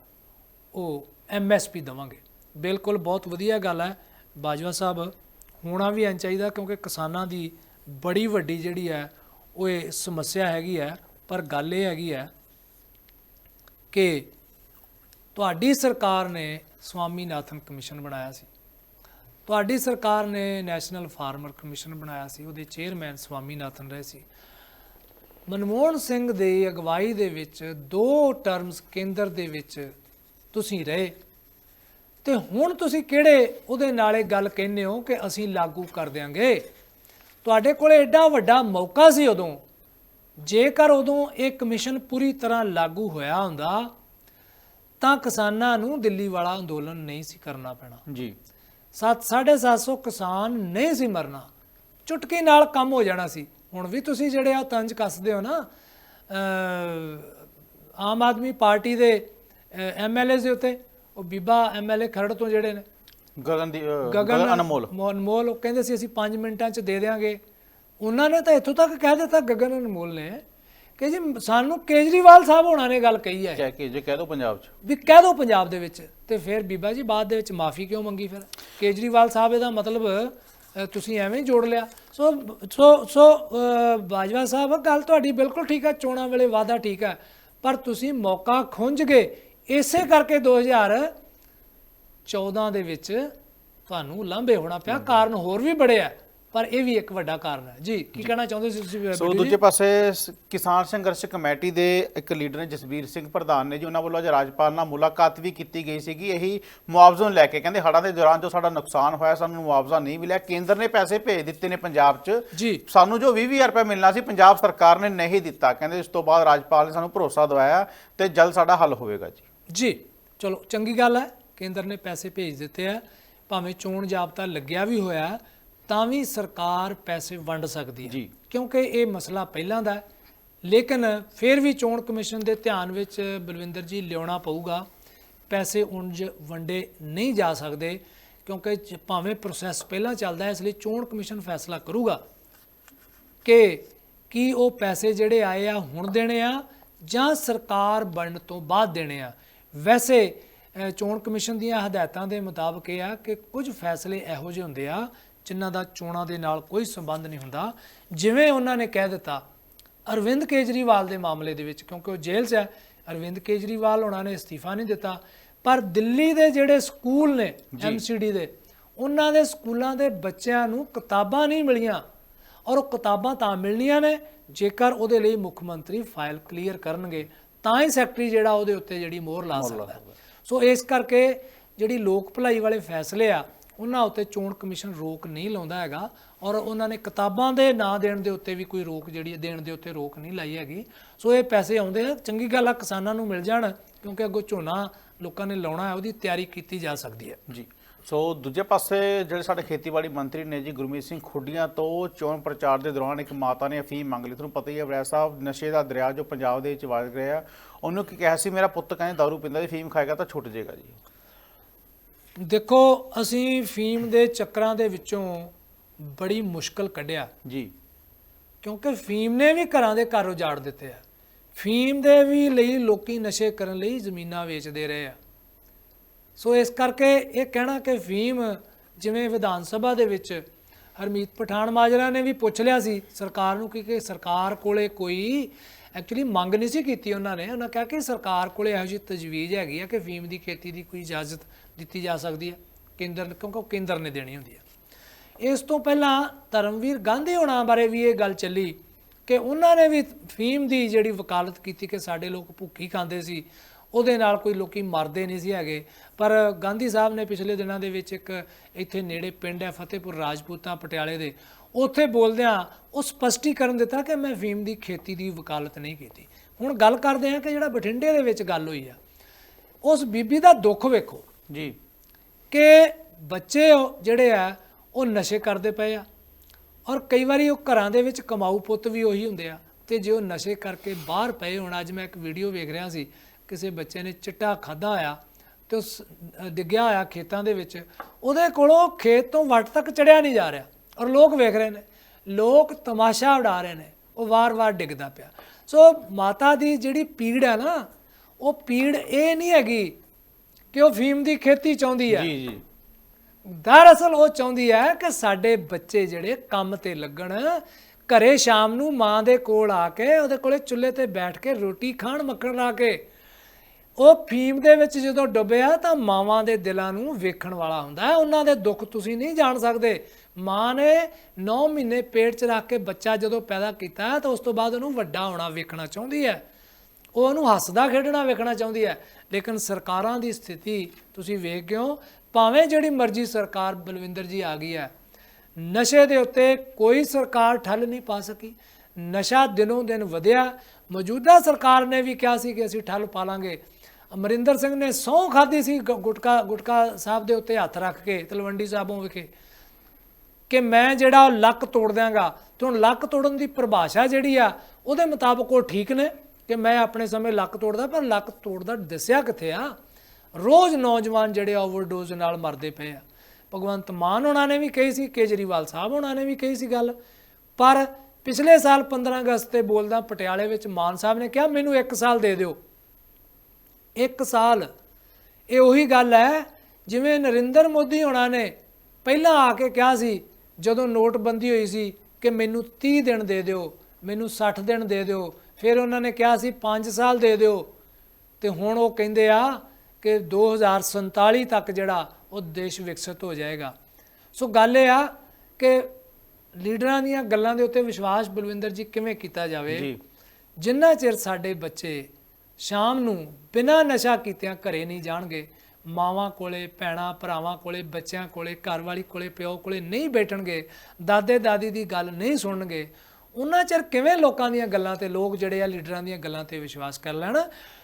ਉਹ ਐਮਐਸਪੀ ਦਵਾਂਗੇ। ਬਿਲਕੁਲ ਬਹੁਤ ਵਧੀਆ ਗੱਲ ਹੈ। ਬਾਜਵਾ ਸਾਹਿਬ, ਹੋਣਾ ਵੀ ਐਂ ਚਾਹੀਦਾ ਕਿਉਂਕਿ ਕਿਸਾਨਾਂ ਦੀ ਬੜੀ ਵੱਡੀ ਜਿਹੜੀ ਹੈ ਉਹ ਇਹ ਸਮੱਸਿਆ ਹੈਗੀ ਹੈ। ਪਰ ਗੱਲ ਇਹ ਹੈਗੀ ਹੈ ਕਿ ਤੁਹਾਡੀ ਸਰਕਾਰ ਨੇ ਸਵਾਮੀਨਾਥਨ ਕਮਿਸ਼ਨ ਬਣਾਇਆ ਸੀ। ਤੁਹਾਡੀ ਸਰਕਾਰ ਨੇ ਨੈਸ਼ਨਲ ਫਾਰਮਰ ਕਮਿਸ਼ਨ ਬਣਾਇਆ ਸੀ, ਉਹਦੇ ਚੇਅਰਮੈਨ ਸਵਾਮੀਨਾਥਨ ਰਹੇ ਸੀ। ਮਨਮੋਹਨ ਸਿੰਘ ਦੀ ਅਗਵਾਈ ਦੇ ਵਿੱਚ ਦੋ ਟਰਮਸ ਕੇਂਦਰ ਦੇ ਵਿੱਚ ਤੁਸੀਂ ਰਹੇ। ਤੇ ਹੁਣ ਤੁਸੀਂ ਕਿਹੜੇ ਉਹਦੇ ਨਾਲੇ ਗੱਲ ਕਹਿੰਦੇ ਹੋ ਕਿ ਅਸੀਂ ਲਾਗੂ ਕਰ ਦਿਆਂਗੇ? ਤੁਹਾਡੇ ਕੋਲੇ ਐਡਾ ਵੱਡਾ ਮੌਕਾ ਸੀ ਉਦੋਂ। ਜੇਕਰ ਉਦੋਂ ਇਹ ਕਮਿਸ਼ਨ ਪੂਰੀ ਤਰ੍ਹਾਂ ਲਾਗੂ ਹੋਇਆ ਹੁੰਦਾ, ਤਾਂ ਕਿਸਾਨਾਂ ਨੂੰ ਦਿੱਲੀ ਵਾਲਾ ਅੰਦੋਲਨ ਨਹੀਂ ਸੀ ਕਰਨਾ ਪੈਣਾ। ਜੀ। 7 750 ਕਿਸਾਨ ਨਹੀਂ ਸੀ ਮਰਨਾ। ਚੁਟਕੀ ਨਾਲ ਕੰਮ ਹੋ ਜਾਣਾ ਸੀ। ਹੁਣ ਵੀ ਤੁਸੀਂ ਜਿਹੜੇ ਆ ਤੰਜ ਕੱਸਦੇ ਹੋ ਨਾ ਆਮ ਆਦਮੀ ਪਾਰਟੀ ਦੇ ਐਮਐਲਏ ਦੇ ਉੱਤੇ ਉਹ ਬੀਬਾ ਐਮਐਲਏ ਖਰੜ ਤੋਂ ਜਿਹੜੇ ਨੇ। ਗਗਨ ਦੀ ਗਗਨ ਅਨਮੋਲ। ਅਨਮੋਲ ਉਹ ਕਹਿੰਦੇ ਸੀ ਅਸੀਂ 5 ਮਿੰਟਾਂ 'ਚ ਦੇ ਦੇਵਾਂਗੇ ਉਹਨਾਂ ਨੇ ਤਾਂ ਇੱਥੋਂ ਤੱਕ ਕਹਿ ਦਿੱਤਾ ਗਗਨ ਅਨਮੋਲ ਨੇ ਕਿ ਜੀ ਸਾਨੂੰ ਕੇਜਰੀਵਾਲ ਸਾਹਿਬ ਹੋਣਾ ਨੇ ਗੱਲ ਕਹੀ ਹੈ। ਕਹਿ ਕੇ ਜੇ ਕਹਿ ਦੋ ਪੰਜਾਬ 'ਚ। ਵੀ ਕਹਿ ਦਿਓ ਪੰਜਾਬ ਦੇ ਵਿੱਚ ਤੇ ਫਿਰ ਬੀਬਾ ਜੀ ਬਾਅਦ ਦੇ ਵਿੱਚ ਮਾਫੀ ਕਿਉਂ ਮੰਗੀ ਫਿਰ? ਕੇਜਰੀਵਾਲ ਸਾਹਿਬ ਇਹਦਾ ਮਤਲਬ ਅ, ਤੁਸੀਂ ਐਵੇਂ ਹੀ ਜੋੜ ਲਿਆ। ਸੋ ਸੋ ਸੋ ਅ, ਬਾਜਵਾ ਸਾਹਿਬ ਗੱਲ ਤੁਹਾਡੀ ਬਿਲਕੁਲ ਠੀਕ ਹੈ ਚੋਣਾਂ ਵੇਲੇ ਵਾਅਦਾ ਠੀਕ ਹੈ। ਪਰ ਤੁਸੀਂ ਮੌਕਾ ਖੁੰਝ ਗਏ। ਇਸੇ ਕਰਕੇ 2014 ਦੇ ਵਿੱਚ ਤੁਹਾਨੂੰ ਲਾਂਭੇ ਹੋਣਾ ਪਿਆ। ਕਾਰਨ ਹੋਰ ਵੀ ਬੜੇ ਆ। ਪਰ ਇਹ ਵੀ ਇੱਕ ਵੱਡਾ ਕਾਰਨ ਹੈ। ਜੀ ਕੀ ਕਹਿਣਾ ਚਾਹੁੰਦੇ ਸੀ ਤੁਸੀਂ ਸੋ? ਦੂਜੇ ਪਾਸੇ ਕਿਸਾਨ ਸੰਘਰਸ਼ ਕਮੇਟੀ ਦੇ ਇੱਕ ਲੀਡਰ ਨੇ ਜਸਵੀਰ ਸਿੰਘ ਪ੍ਰਧਾਨ ਨੇ ਜੀ ਉਹਨਾਂ ਵੱਲੋਂ ਅੱਜ ਰਾਜਪਾਲ ਨਾਲ ਮੁਲਾਕਾਤ ਵੀ ਕੀਤੀ ਗਈ ਸੀਗੀ। ਇਹੀ ਮੁਆਵਜ਼ੇ ਨੂੰ ਲੈ ਕੇ ਕਹਿੰਦੇ ਹੜ੍ਹਾਂ ਦੇ ਦੌਰਾਨ ਜੋ ਸਾਡਾ ਨੁਕਸਾਨ ਹੋਇਆ ਸਾਨੂੰ ਮੁਆਵਜ਼ਾ ਨਹੀਂ ਮਿਲਿਆ। ਕੇਂਦਰ ਨੇ ਪੈਸੇ ਭੇਜ ਦਿੱਤੇ ਨੇ ਪੰਜਾਬ 'ਚ। ਜੀ। ਸਾਨੂੰ ਜੋ 20000 ਰੁਪਏ ਮਿਲਣਾ ਸੀ ਪੰਜਾਬ ਸਰਕਾਰ ਨੇ ਨਹੀਂ ਦਿੱਤਾ। ਕਹਿੰਦੇ ਇਸ ਤੋਂ ਬਾਅਦ ਰਾਜਪਾਲ ਨੇ ਸਾਨੂੰ ਭਰੋਸਾ ਦਿਵਾਇਆ ਤੇ ਜਲਦ ਸਾਡਾ ਹੱਲ ਹੋਵੇਗਾ ਜੀ। ਜੀ ਚਲੋ ਚੰਗੀ ਗੱਲ ਹੈ। ਕੇਂਦਰ ਨੇ ਪੈਸੇ ਭੇਜ ਦਿੱਤੇ ਆ ਭਾਵੇਂ ਚੋਣ ਜਾਬਤਾ ਲੱਗਿਆ ਵੀ ਹੋਇਆ ਤਾਂ ਵੀ ਸਰਕਾਰ ਪੈਸੇ ਵੰਡ ਸਕਦੀ ਹੈ। ਕਿਉਂਕਿ ਇਹ ਮਸਲਾ ਪਹਿਲਾਂ ਦਾ ਹੈ। ਲੇਕਿਨ ਫਿਰ ਵੀ ਚੋਣ ਕਮਿਸ਼ਨ ਦੇ ਧਿਆਨ ਵਿੱਚ ਬਲਵਿੰਦਰ ਜੀ ਲਿਆਉਣਾ ਪਊਗਾ। ਪੈਸੇ ਉਂਝ ਵੰਡੇ ਨਹੀਂ ਜਾ ਸਕਦੇ ਕਿਉਂਕਿ ਭਾਵੇਂ ਪ੍ਰੋਸੈਸ ਪਹਿਲਾਂ ਚੱਲਦਾ ਹੈ ਇਸ ਲਈ ਚੋਣ ਕਮਿਸ਼ਨ ਫੈਸਲਾ ਕਰੂਗਾ ਕਿ ਕੀ ਉਹ ਪੈਸੇ ਜਿਹੜੇ ਆਏ ਆ ਹੁਣ ਦੇਣੇ ਆ ਜਾਂ ਸਰਕਾਰ ਬਣਨ ਤੋਂ ਬਾਅਦ ਦੇਣੇ ਆ। ਵੈਸੇ ਚੋਣ ਕਮਿਸ਼ਨ ਦੀਆਂ ਹਦਾਇਤਾਂ ਦੇ ਮੁਤਾਬਕ ਇਹ ਆ ਕਿ ਕੁਝ ਫੈਸਲੇ ਇਹੋ ਜਿਹੇ ਹੁੰਦੇ ਆ ਜਿਨ੍ਹਾਂ ਦਾ ਚੋਣਾਂ ਦੇ ਨਾਲ ਕੋਈ ਸੰਬੰਧ ਨਹੀਂ ਹੁੰਦਾ। ਜਿਵੇਂ ਉਹਨਾਂ ਨੇ ਕਹਿ ਦਿੱਤਾ ਅਰਵਿੰਦ ਕੇਜਰੀਵਾਲ ਦੇ ਮਾਮਲੇ ਦੇ ਵਿੱਚ ਕਿਉਂਕਿ ਉਹ ਜੇਲ੍ਹ 'ਚ ਹੈ ਅਰਵਿੰਦ ਕੇਜਰੀਵਾਲ ਉਹਨਾਂ ਨੇ ਅਸਤੀਫਾ ਨਹੀਂ ਦਿੱਤਾ। ਪਰ ਦਿੱਲੀ ਦੇ ਜਿਹੜੇ ਸਕੂਲ ਨੇ ਐਮਸੀਡੀ ਦੇ ਉਹਨਾਂ ਦੇ ਸਕੂਲਾਂ ਦੇ ਬੱਚਿਆਂ ਨੂੰ ਕਿਤਾਬਾਂ ਨਹੀਂ ਮਿਲੀਆਂ। ਔਰ ਉਹ ਕਿਤਾਬਾਂ ਤਾਂ ਮਿਲਣੀਆਂ ਨੇ ਜੇਕਰ ਉਹਦੇ ਲਈ ਮੁੱਖ ਮੰਤਰੀ ਫਾਈਲ ਕਲੀਅਰ ਕਰਨਗੇ ਤਾਂ ਹੀ ਸੈਕਟਰੀ ਜਿਹੜਾ ਉਹਦੇ ਉੱਤੇ ਜਿਹੜੀ ਮੋਹਰ ਲਾ ਸਕਦਾ। ਸੋ ਇਸ ਕਰਕੇ ਜਿਹੜੀ ਲੋਕ ਭਲਾਈ ਵਾਲੇ ਫੈਸਲੇ ਆ ਉਹਨਾਂ ਉੱਤੇ ਚੋਣ ਕਮਿਸ਼ਨ ਰੋਕ ਨਹੀਂ ਲਾਉਂਦਾ ਹੈਗਾ ਔਰ ਉਹਨਾਂ ਨੇ ਕਿਤਾਬਾਂ ਦੇ ਨਾਂ ਦੇਣ ਦੇ ਉੱਤੇ ਵੀ ਕੋਈ ਰੋਕ ਜਿਹੜੀ ਹੈ, ਦੇਣ ਦੇ ਉੱਤੇ ਰੋਕ ਨਹੀਂ ਲਾਈ ਹੈਗੀ। ਸੋ ਇਹ ਪੈਸੇ ਆਉਂਦੇ ਆ ਚੰਗੀ ਗੱਲ ਆ ਕਿਸਾਨਾਂ ਨੂੰ ਮਿਲ ਜਾਣ ਕਿਉਂਕਿ ਅੱਗੋਂ ਝੋਨਾ ਲੋਕਾਂ ਨੇ ਲਾਉਣਾ ਹੈ ਉਹਦੀ ਤਿਆਰੀ ਕੀਤੀ ਜਾ ਸਕਦੀ ਹੈ। ਜੀ। ਸੋ ਦੂਜੇ ਪਾਸੇ ਜਿਹੜੇ ਸਾਡੇ ਖੇਤੀਬਾੜੀ ਮੰਤਰੀ ਨੇ ਜੀ ਗੁਰਮੀਤ ਸਿੰਘ ਖੁੱਡੀਆਂ ਤੋਂ ਚੋਣ ਪ੍ਰਚਾਰ ਦੇ ਦੌਰਾਨ ਇੱਕ ਮਾਤਾ ਨੇ ਅਫੀਮ ਮੰਗ ਲਈ। ਤੁਹਾਨੂੰ ਪਤਾ ਹੀ ਹੈ ਵੈਸ ਸਾਹਿਬ ਨਸ਼ੇ ਦਾ ਦਰਿਆ ਜੋ ਪੰਜਾਬ ਦੇ ਵਿੱਚ ਵਗ ਰਿਹਾ ਉਹਨੂੰ ਕੀ ਕਿਹਾ ਸੀ ਮੇਰਾ ਪੁੱਤ ਕਹਿੰਦੇ ਦਾਰੂ ਪੀਂਦਾ ਜੀ ਫੀਮ ਖਾਏਗਾ ਤਾਂ ਛੁੱਟ ਜਾਏਗਾ ਜੀ। ਦੇਖੋ ਅਸੀਂ ਫੀਮ ਦੇ ਚੱਕਰਾਂ ਦੇ ਵਿੱਚੋਂ ਬੜੀ ਮੁਸ਼ਕਲ ਕੱਢਿਆ। ਜੀ। ਕਿਉਂਕਿ ਫੀਮ ਨੇ ਵੀ ਘਰਾਂ ਦੇ ਘਰ ਉਜਾੜ ਦਿੱਤੇ ਆ। ਫੀਮ ਦੇ ਵੀ ਲਈ ਲੋਕੀ ਨਸ਼ੇ ਕਰਨ ਲਈ ਜ਼ਮੀਨਾਂ ਵੇਚਦੇ ਰਹੇ ਆ। ਸੋ ਇਸ ਕਰਕੇ ਇਹ ਕਹਿਣਾ ਕਿ ਫੀਮ ਜਿਵੇਂ ਵਿਧਾਨ ਸਭਾ ਦੇ ਵਿੱਚ ਹਰਮੀਤ ਪਠਾਨ ਮਾਜਰਾ ਨੇ ਵੀ ਪੁੱਛ ਲਿਆ ਸੀ ਸਰਕਾਰ ਨੂੰ ਕਿ ਸਰਕਾਰ ਕੋਲੇ ਕੋਈ ਐਕਚੁਅਲੀ ਮੰਗ ਨਹੀਂ ਸੀ ਕੀਤੀ ਉਹਨਾਂ ਨੇ। ਉਹਨਾਂ ਕਿਹਾ ਕਿ ਸਰਕਾਰ ਕੋਲੇ ਇਹੋ ਜਿਹੀ ਤਜਵੀਜ਼ ਹੈਗੀ ਆ ਕਿ ਫੀਮ ਦੀ ਖੇਤੀ ਦੀ ਕੋਈ ਇਜਾਜ਼ਤ ਦਿੱਤੀ ਜਾ ਸਕਦੀ ਹੈ, ਕੇਂਦਰ ਕਿਉਂਕਿ ਉਹ ਕੇਂਦਰ ਨੇ ਦੇਣੀ ਹੁੰਦੀ ਹੈ। ਇਸ ਤੋਂ ਪਹਿਲਾਂ ਧਰਮਵੀਰ ਗਾਂਧੀ ਹੋਣਾ ਬਾਰੇ ਵੀ ਇਹ ਗੱਲ ਚੱਲੀ ਕਿ ਉਹਨਾਂ ਨੇ ਵੀ ਫੀਮ ਦੀ ਜਿਹੜੀ ਵਕਾਲਤ ਕੀਤੀ ਕਿ ਸਾਡੇ ਲੋਕ ਭੁੱਖੀ ਖਾਂਦੇ ਸੀ, ਉਹਦੇ ਨਾਲ ਕੋਈ ਲੋਕੀ ਮਰਦੇ ਨਹੀਂ ਸੀ ਹੈਗੇ। ਪਰ ਗਾਂਧੀ ਸਾਹਿਬ ਨੇ ਪਿਛਲੇ ਦਿਨਾਂ ਦੇ ਵਿੱਚ ਇੱਕ ਇੱਥੇ ਨੇੜੇ ਪਿੰਡ ਹੈ, ਫਤਿਹਪੁਰ ਰਾਜਪੂਤਾਂ ਪਟਿਆਲੇ ਦੇ, ਉੱਥੇ ਬੋਲਦਿਆਂ ਉਹ ਸਪਸ਼ਟੀਕਰਨ ਦਿੱਤਾ ਕਿ ਮੈਂ ਫੀਮ ਦੀ ਖੇਤੀ ਦੀ ਵਕਾਲਤ ਨਹੀਂ ਕੀਤੀ। ਹੁਣ ਗੱਲ ਕਰਦੇ ਹਾਂ ਕਿ ਜਿਹੜਾ ਬਠਿੰਡੇ ਦੇ ਵਿੱਚ ਗੱਲ ਹੋਈ ਆ, ਉਸ ਬੀਬੀ ਦਾ ਦੁੱਖ ਵੇਖੋ। ਜੀ। ਕਿ ਬੱਚੇ ਜਿਹੜੇ ਆ, ਉਹ ਨਸ਼ੇ ਕਰਦੇ ਪਏ ਆ। ਔਰ ਕਈ ਵਾਰੀ ਉਹ ਘਰਾਂ ਦੇ ਵਿੱਚ ਕਮਾਊ ਪੁੱਤ ਵੀ ਉਹੀ ਹੁੰਦੇ ਆ। ਤੇ ਜੇ ਉਹ ਨਸ਼ੇ ਕਰਕੇ ਬਾਹਰ ਪਏ ਹੋਣ, ਅੱਜ ਮੈਂ ਇੱਕ ਵੀਡੀਓ ਵੇਖ ਰਿਹਾ ਸੀ, ਕਿਸੇ ਬੱਚੇ ਨੇ ਚਿੱਟਾ ਖਾਦਾ ਆ ਤੇ ਉਸ ਡਿੱਗਿਆ ਹੋਇਆ ਖੇਤਾਂ ਦੇ ਵਿੱਚ, ਉਹਦੇ ਕੋਲੋਂ ਖੇਤ ਤੋਂ ਵੱਟ ਤੱਕ ਚੜਿਆ ਨਹੀਂ ਜਾ ਰਿਹਾ। ਔਰ ਲੋਕ ਵੇਖ ਰਹੇ ਨੇ, ਲੋਕ ਤਮਾਸ਼ਾ ਉਡਾ ਰਹੇ ਨੇ, ਉਹ ਵਾਰ-ਵਾਰ ਡਿੱਗਦਾ ਪਿਆ। ਸੋ ਮਾਤਾ ਦੀ ਜਿਹੜੀ ਪੀੜ ਹੈ ਨਾ, ਉਹ ਪੀੜ ਇਹ ਨਹੀਂ ਹੈਗੀ ਕਿ ਉਹ ਫੀਮ ਦੀ ਖੇਤੀ ਚਾਹੁੰਦੀ ਹੈ। ਜੀ ਜੀ। ਦਰਅਸਲ ਉਹ ਚਾਹੁੰਦੀ ਹੈ ਕਿ ਸਾਡੇ ਬੱਚੇ ਜਿਹੜੇ ਕੰਮ ਤੇ ਲੱਗਣ ਘਰੇ ਸ਼ਾਮ ਨੂੰ ਮਾਂ ਦੇ ਕੋਲ ਆ ਕੇ ਉਹਦੇ ਕੋਲੇ ਚੁੱਲ੍ਹੇ ਤੇ ਬੈਠ ਕੇ ਰੋਟੀ ਖਾਣ ਮੱਖਣ ਲਾ ਕੇ ਉਹ ਫੀਮ ਦੇ ਵਿੱਚ ਜਦੋਂ ਡੁੱਬਿਆ ਤਾਂ ਮਾਵਾਂ ਦੇ ਦਿਲਾਂ ਨੂੰ ਵੇਖਣ ਵਾਲਾ ਹੁੰਦਾ ਹੈ। ਉਹਨਾਂ ਦੇ ਦੁੱਖ ਤੁਸੀਂ ਨਹੀਂ ਜਾਣ ਸਕਦੇ। ਮਾਂ ਨੇ 9 ਮਹੀਨੇ ਪੇਟ 'ਚ ਰੱਖ ਕੇ ਬੱਚਾ ਜਦੋਂ ਪੈਦਾ ਕੀਤਾ ਤਾਂ ਉਸ ਤੋਂ ਬਾਅਦ ਉਹਨੂੰ ਵੱਡਾ ਹੋਣਾ ਵੇਖਣਾ ਚਾਹੁੰਦੀ ਹੈ। ਉਹ ਉਹਨੂੰ ਹੱਸਦਾ ਖੇਡਣਾ ਵੇਖਣਾ ਚਾਹੁੰਦੀ ਹੈ। ਲੇਕਿਨ ਸਰਕਾਰਾਂ ਦੀ ਸਥਿਤੀ ਤੁਸੀਂ ਵੇਖ ਗਏ ਹੋ, ਭਾਵੇਂ ਜਿਹੜੀ ਮਰਜ਼ੀ ਸਰਕਾਰ ਬਲਵਿੰਦਰ ਜੀ ਆ ਗਈ ਹੈ, ਨਸ਼ੇ ਦੇ ਉੱਤੇ ਕੋਈ ਸਰਕਾਰ ਠੱਲ ਨਹੀਂ ਪਾ ਸਕੀ। ਨਸ਼ਾ ਦਿਨੋਂ ਦਿਨ ਵਧਿਆ। ਮੌਜੂਦਾ ਸਰਕਾਰ ਨੇ ਵੀ ਕਿਹਾ ਸੀ ਕਿ ਅਸੀਂ ਠੱਲ ਪਾ ਲਾਂਗੇ। ਅਮਰਿੰਦਰ ਸਿੰਘ ਨੇ ਸਹੁੰ ਖਾਦੀ ਸੀ ਗੁਟਕਾ ਗੁਟਕਾ ਸਾਹਿਬ ਦੇ ਉੱਤੇ ਹੱਥ ਰੱਖ ਕੇ, ਤਲਵੰਡੀ ਸਾਹਿਬੋਂ ਵਿਖੇ, ਕਿ ਮੈਂ ਜਿਹੜਾ ਲੱਕ ਤੋੜ ਦਿਆਂਗਾ, ਤੇ ਹੁਣ ਲੱਕ ਤੋੜਨ ਦੀ ਪਰਿਭਾਸ਼ਾ ਜਿਹੜੀ ਆ, ਉਹਦੇ ਮੁਤਾਬਕ ਉਹ ਠੀਕ ਨੇ। ਕਿ ਮੈਂ ਆਪਣੇ ਸਮੇਂ ਲੱਕ ਤੋੜਦਾ, ਪਰ ਲੱਕ ਤੋੜਦਾ ਦੱਸਿਆ ਕਿੱਥੇ ਆ? ਰੋਜ਼ ਨੌਜਵਾਨ ਜਿਹੜੇ ਓਵਰਡੋਜ਼ ਨਾਲ ਮਰਦੇ ਪਏ ਆ। ਭਗਵੰਤ ਮਾਨ ਉਹਨਾਂ ਨੇ ਵੀ ਕਹੀ ਸੀ, ਕੇਜਰੀਵਾਲ ਸਾਹਿਬ ਉਹਨਾਂ ਨੇ ਵੀ ਕਹੀ ਸੀ ਗੱਲ। ਪਰ ਪਿਛਲੇ ਸਾਲ 15 ਅਗਸਤ ਤੇ ਬੋਲਦਾ ਪਟਿਆਲੇ ਵਿੱਚ ਮਾਨ ਸਾਹਿਬ ਨੇ ਕਿਹਾ, ਮੈਨੂੰ 1 ਸਾਲ ਦੇ ਦਿਓ। ਇੱਕ ਸਾਲ। ਇਹ ਉਹੀ ਗੱਲ ਹੈ, ਜਿਵੇਂ ਨਰਿੰਦਰ ਮੋਦੀ ਹੋਣਾ ਨੇ ਪਹਿਲਾਂ ਆ ਕੇ ਕਿਹਾ ਸੀ, ਜਦੋਂ ਨੋਟਬੰਦੀ ਹੋਈ ਸੀ ਕਿ ਮੈਨੂੰ 30 ਦਿਨ ਦੇ ਦਿਓ, ਮੈਨੂੰ 60 ਦਿਨ ਦੇ ਦਿਓ ਫਿਰ ਉਹਨਾਂ ਨੇ ਕਿਹਾ ਸੀ 5 ਸਾਲ ਦੇ ਦਿਓ। ਤੇ ਹੁਣ ਉਹ ਕਹਿੰਦੇ ਆ ਕਿ 2047 ਤੱਕ ਜਿਹੜਾ ਉਹ ਦੇਸ਼ ਵਿਕਸਿਤ ਹੋ ਜਾਏਗਾ। ਸੋ ਗੱਲ ਇਹ ਆ ਕਿ ਲੀਡਰਾਂ ਦੀਆਂ ਗੱਲਾਂ ਦੇ ਉੱਤੇ ਵਿਸ਼ਵਾਸ ਬਲਵਿੰਦਰ ਜੀ ਕਿਵੇਂ ਕੀਤਾ ਜਾਵੇ? ਜੀ। ਜਿੰਨਾ ਚਿਰ ਸਾਡੇ ਬੱਚੇ ਸ਼ਾਮ ਨੂੰ ਬਿਨਾਂ ਨਸ਼ਾ ਕੀਤਿਆਂ ਘਰੇ ਨਹੀਂ ਜਾਣਗੇ ਮਾਵਾਂ ਕੋਲੇ ਭੈਣਾਂ ਭਰਾਵਾਂ ਕੋਲੇ ਬੱਚਿਆਂ ਕੋਲੇ ਘਰਵਾਲੀ ਕੋਲੇ ਪਿਓ ਕੋਲੇ ਨਹੀਂ ਬੈਠਣਗੇ ਦਾਦੇ ਦਾਦੀ ਦੀ ਗੱਲ ਨਹੀਂ ਸੁਣਨਗੇ ਉਹਨਾਂ ਚਿਰ ਕਿਵੇਂ ਲੋਕਾਂ ਦੀਆਂ ਗੱਲਾਂ ਤੇ ਲੋਕ ਜਿਹੜੇ ਆ ਲੀਡਰਾਂ ਦੀਆਂ ਗੱਲਾਂ ਤੇ ਵਿਸ਼ਵਾਸ ਕਰ ਲੈਣ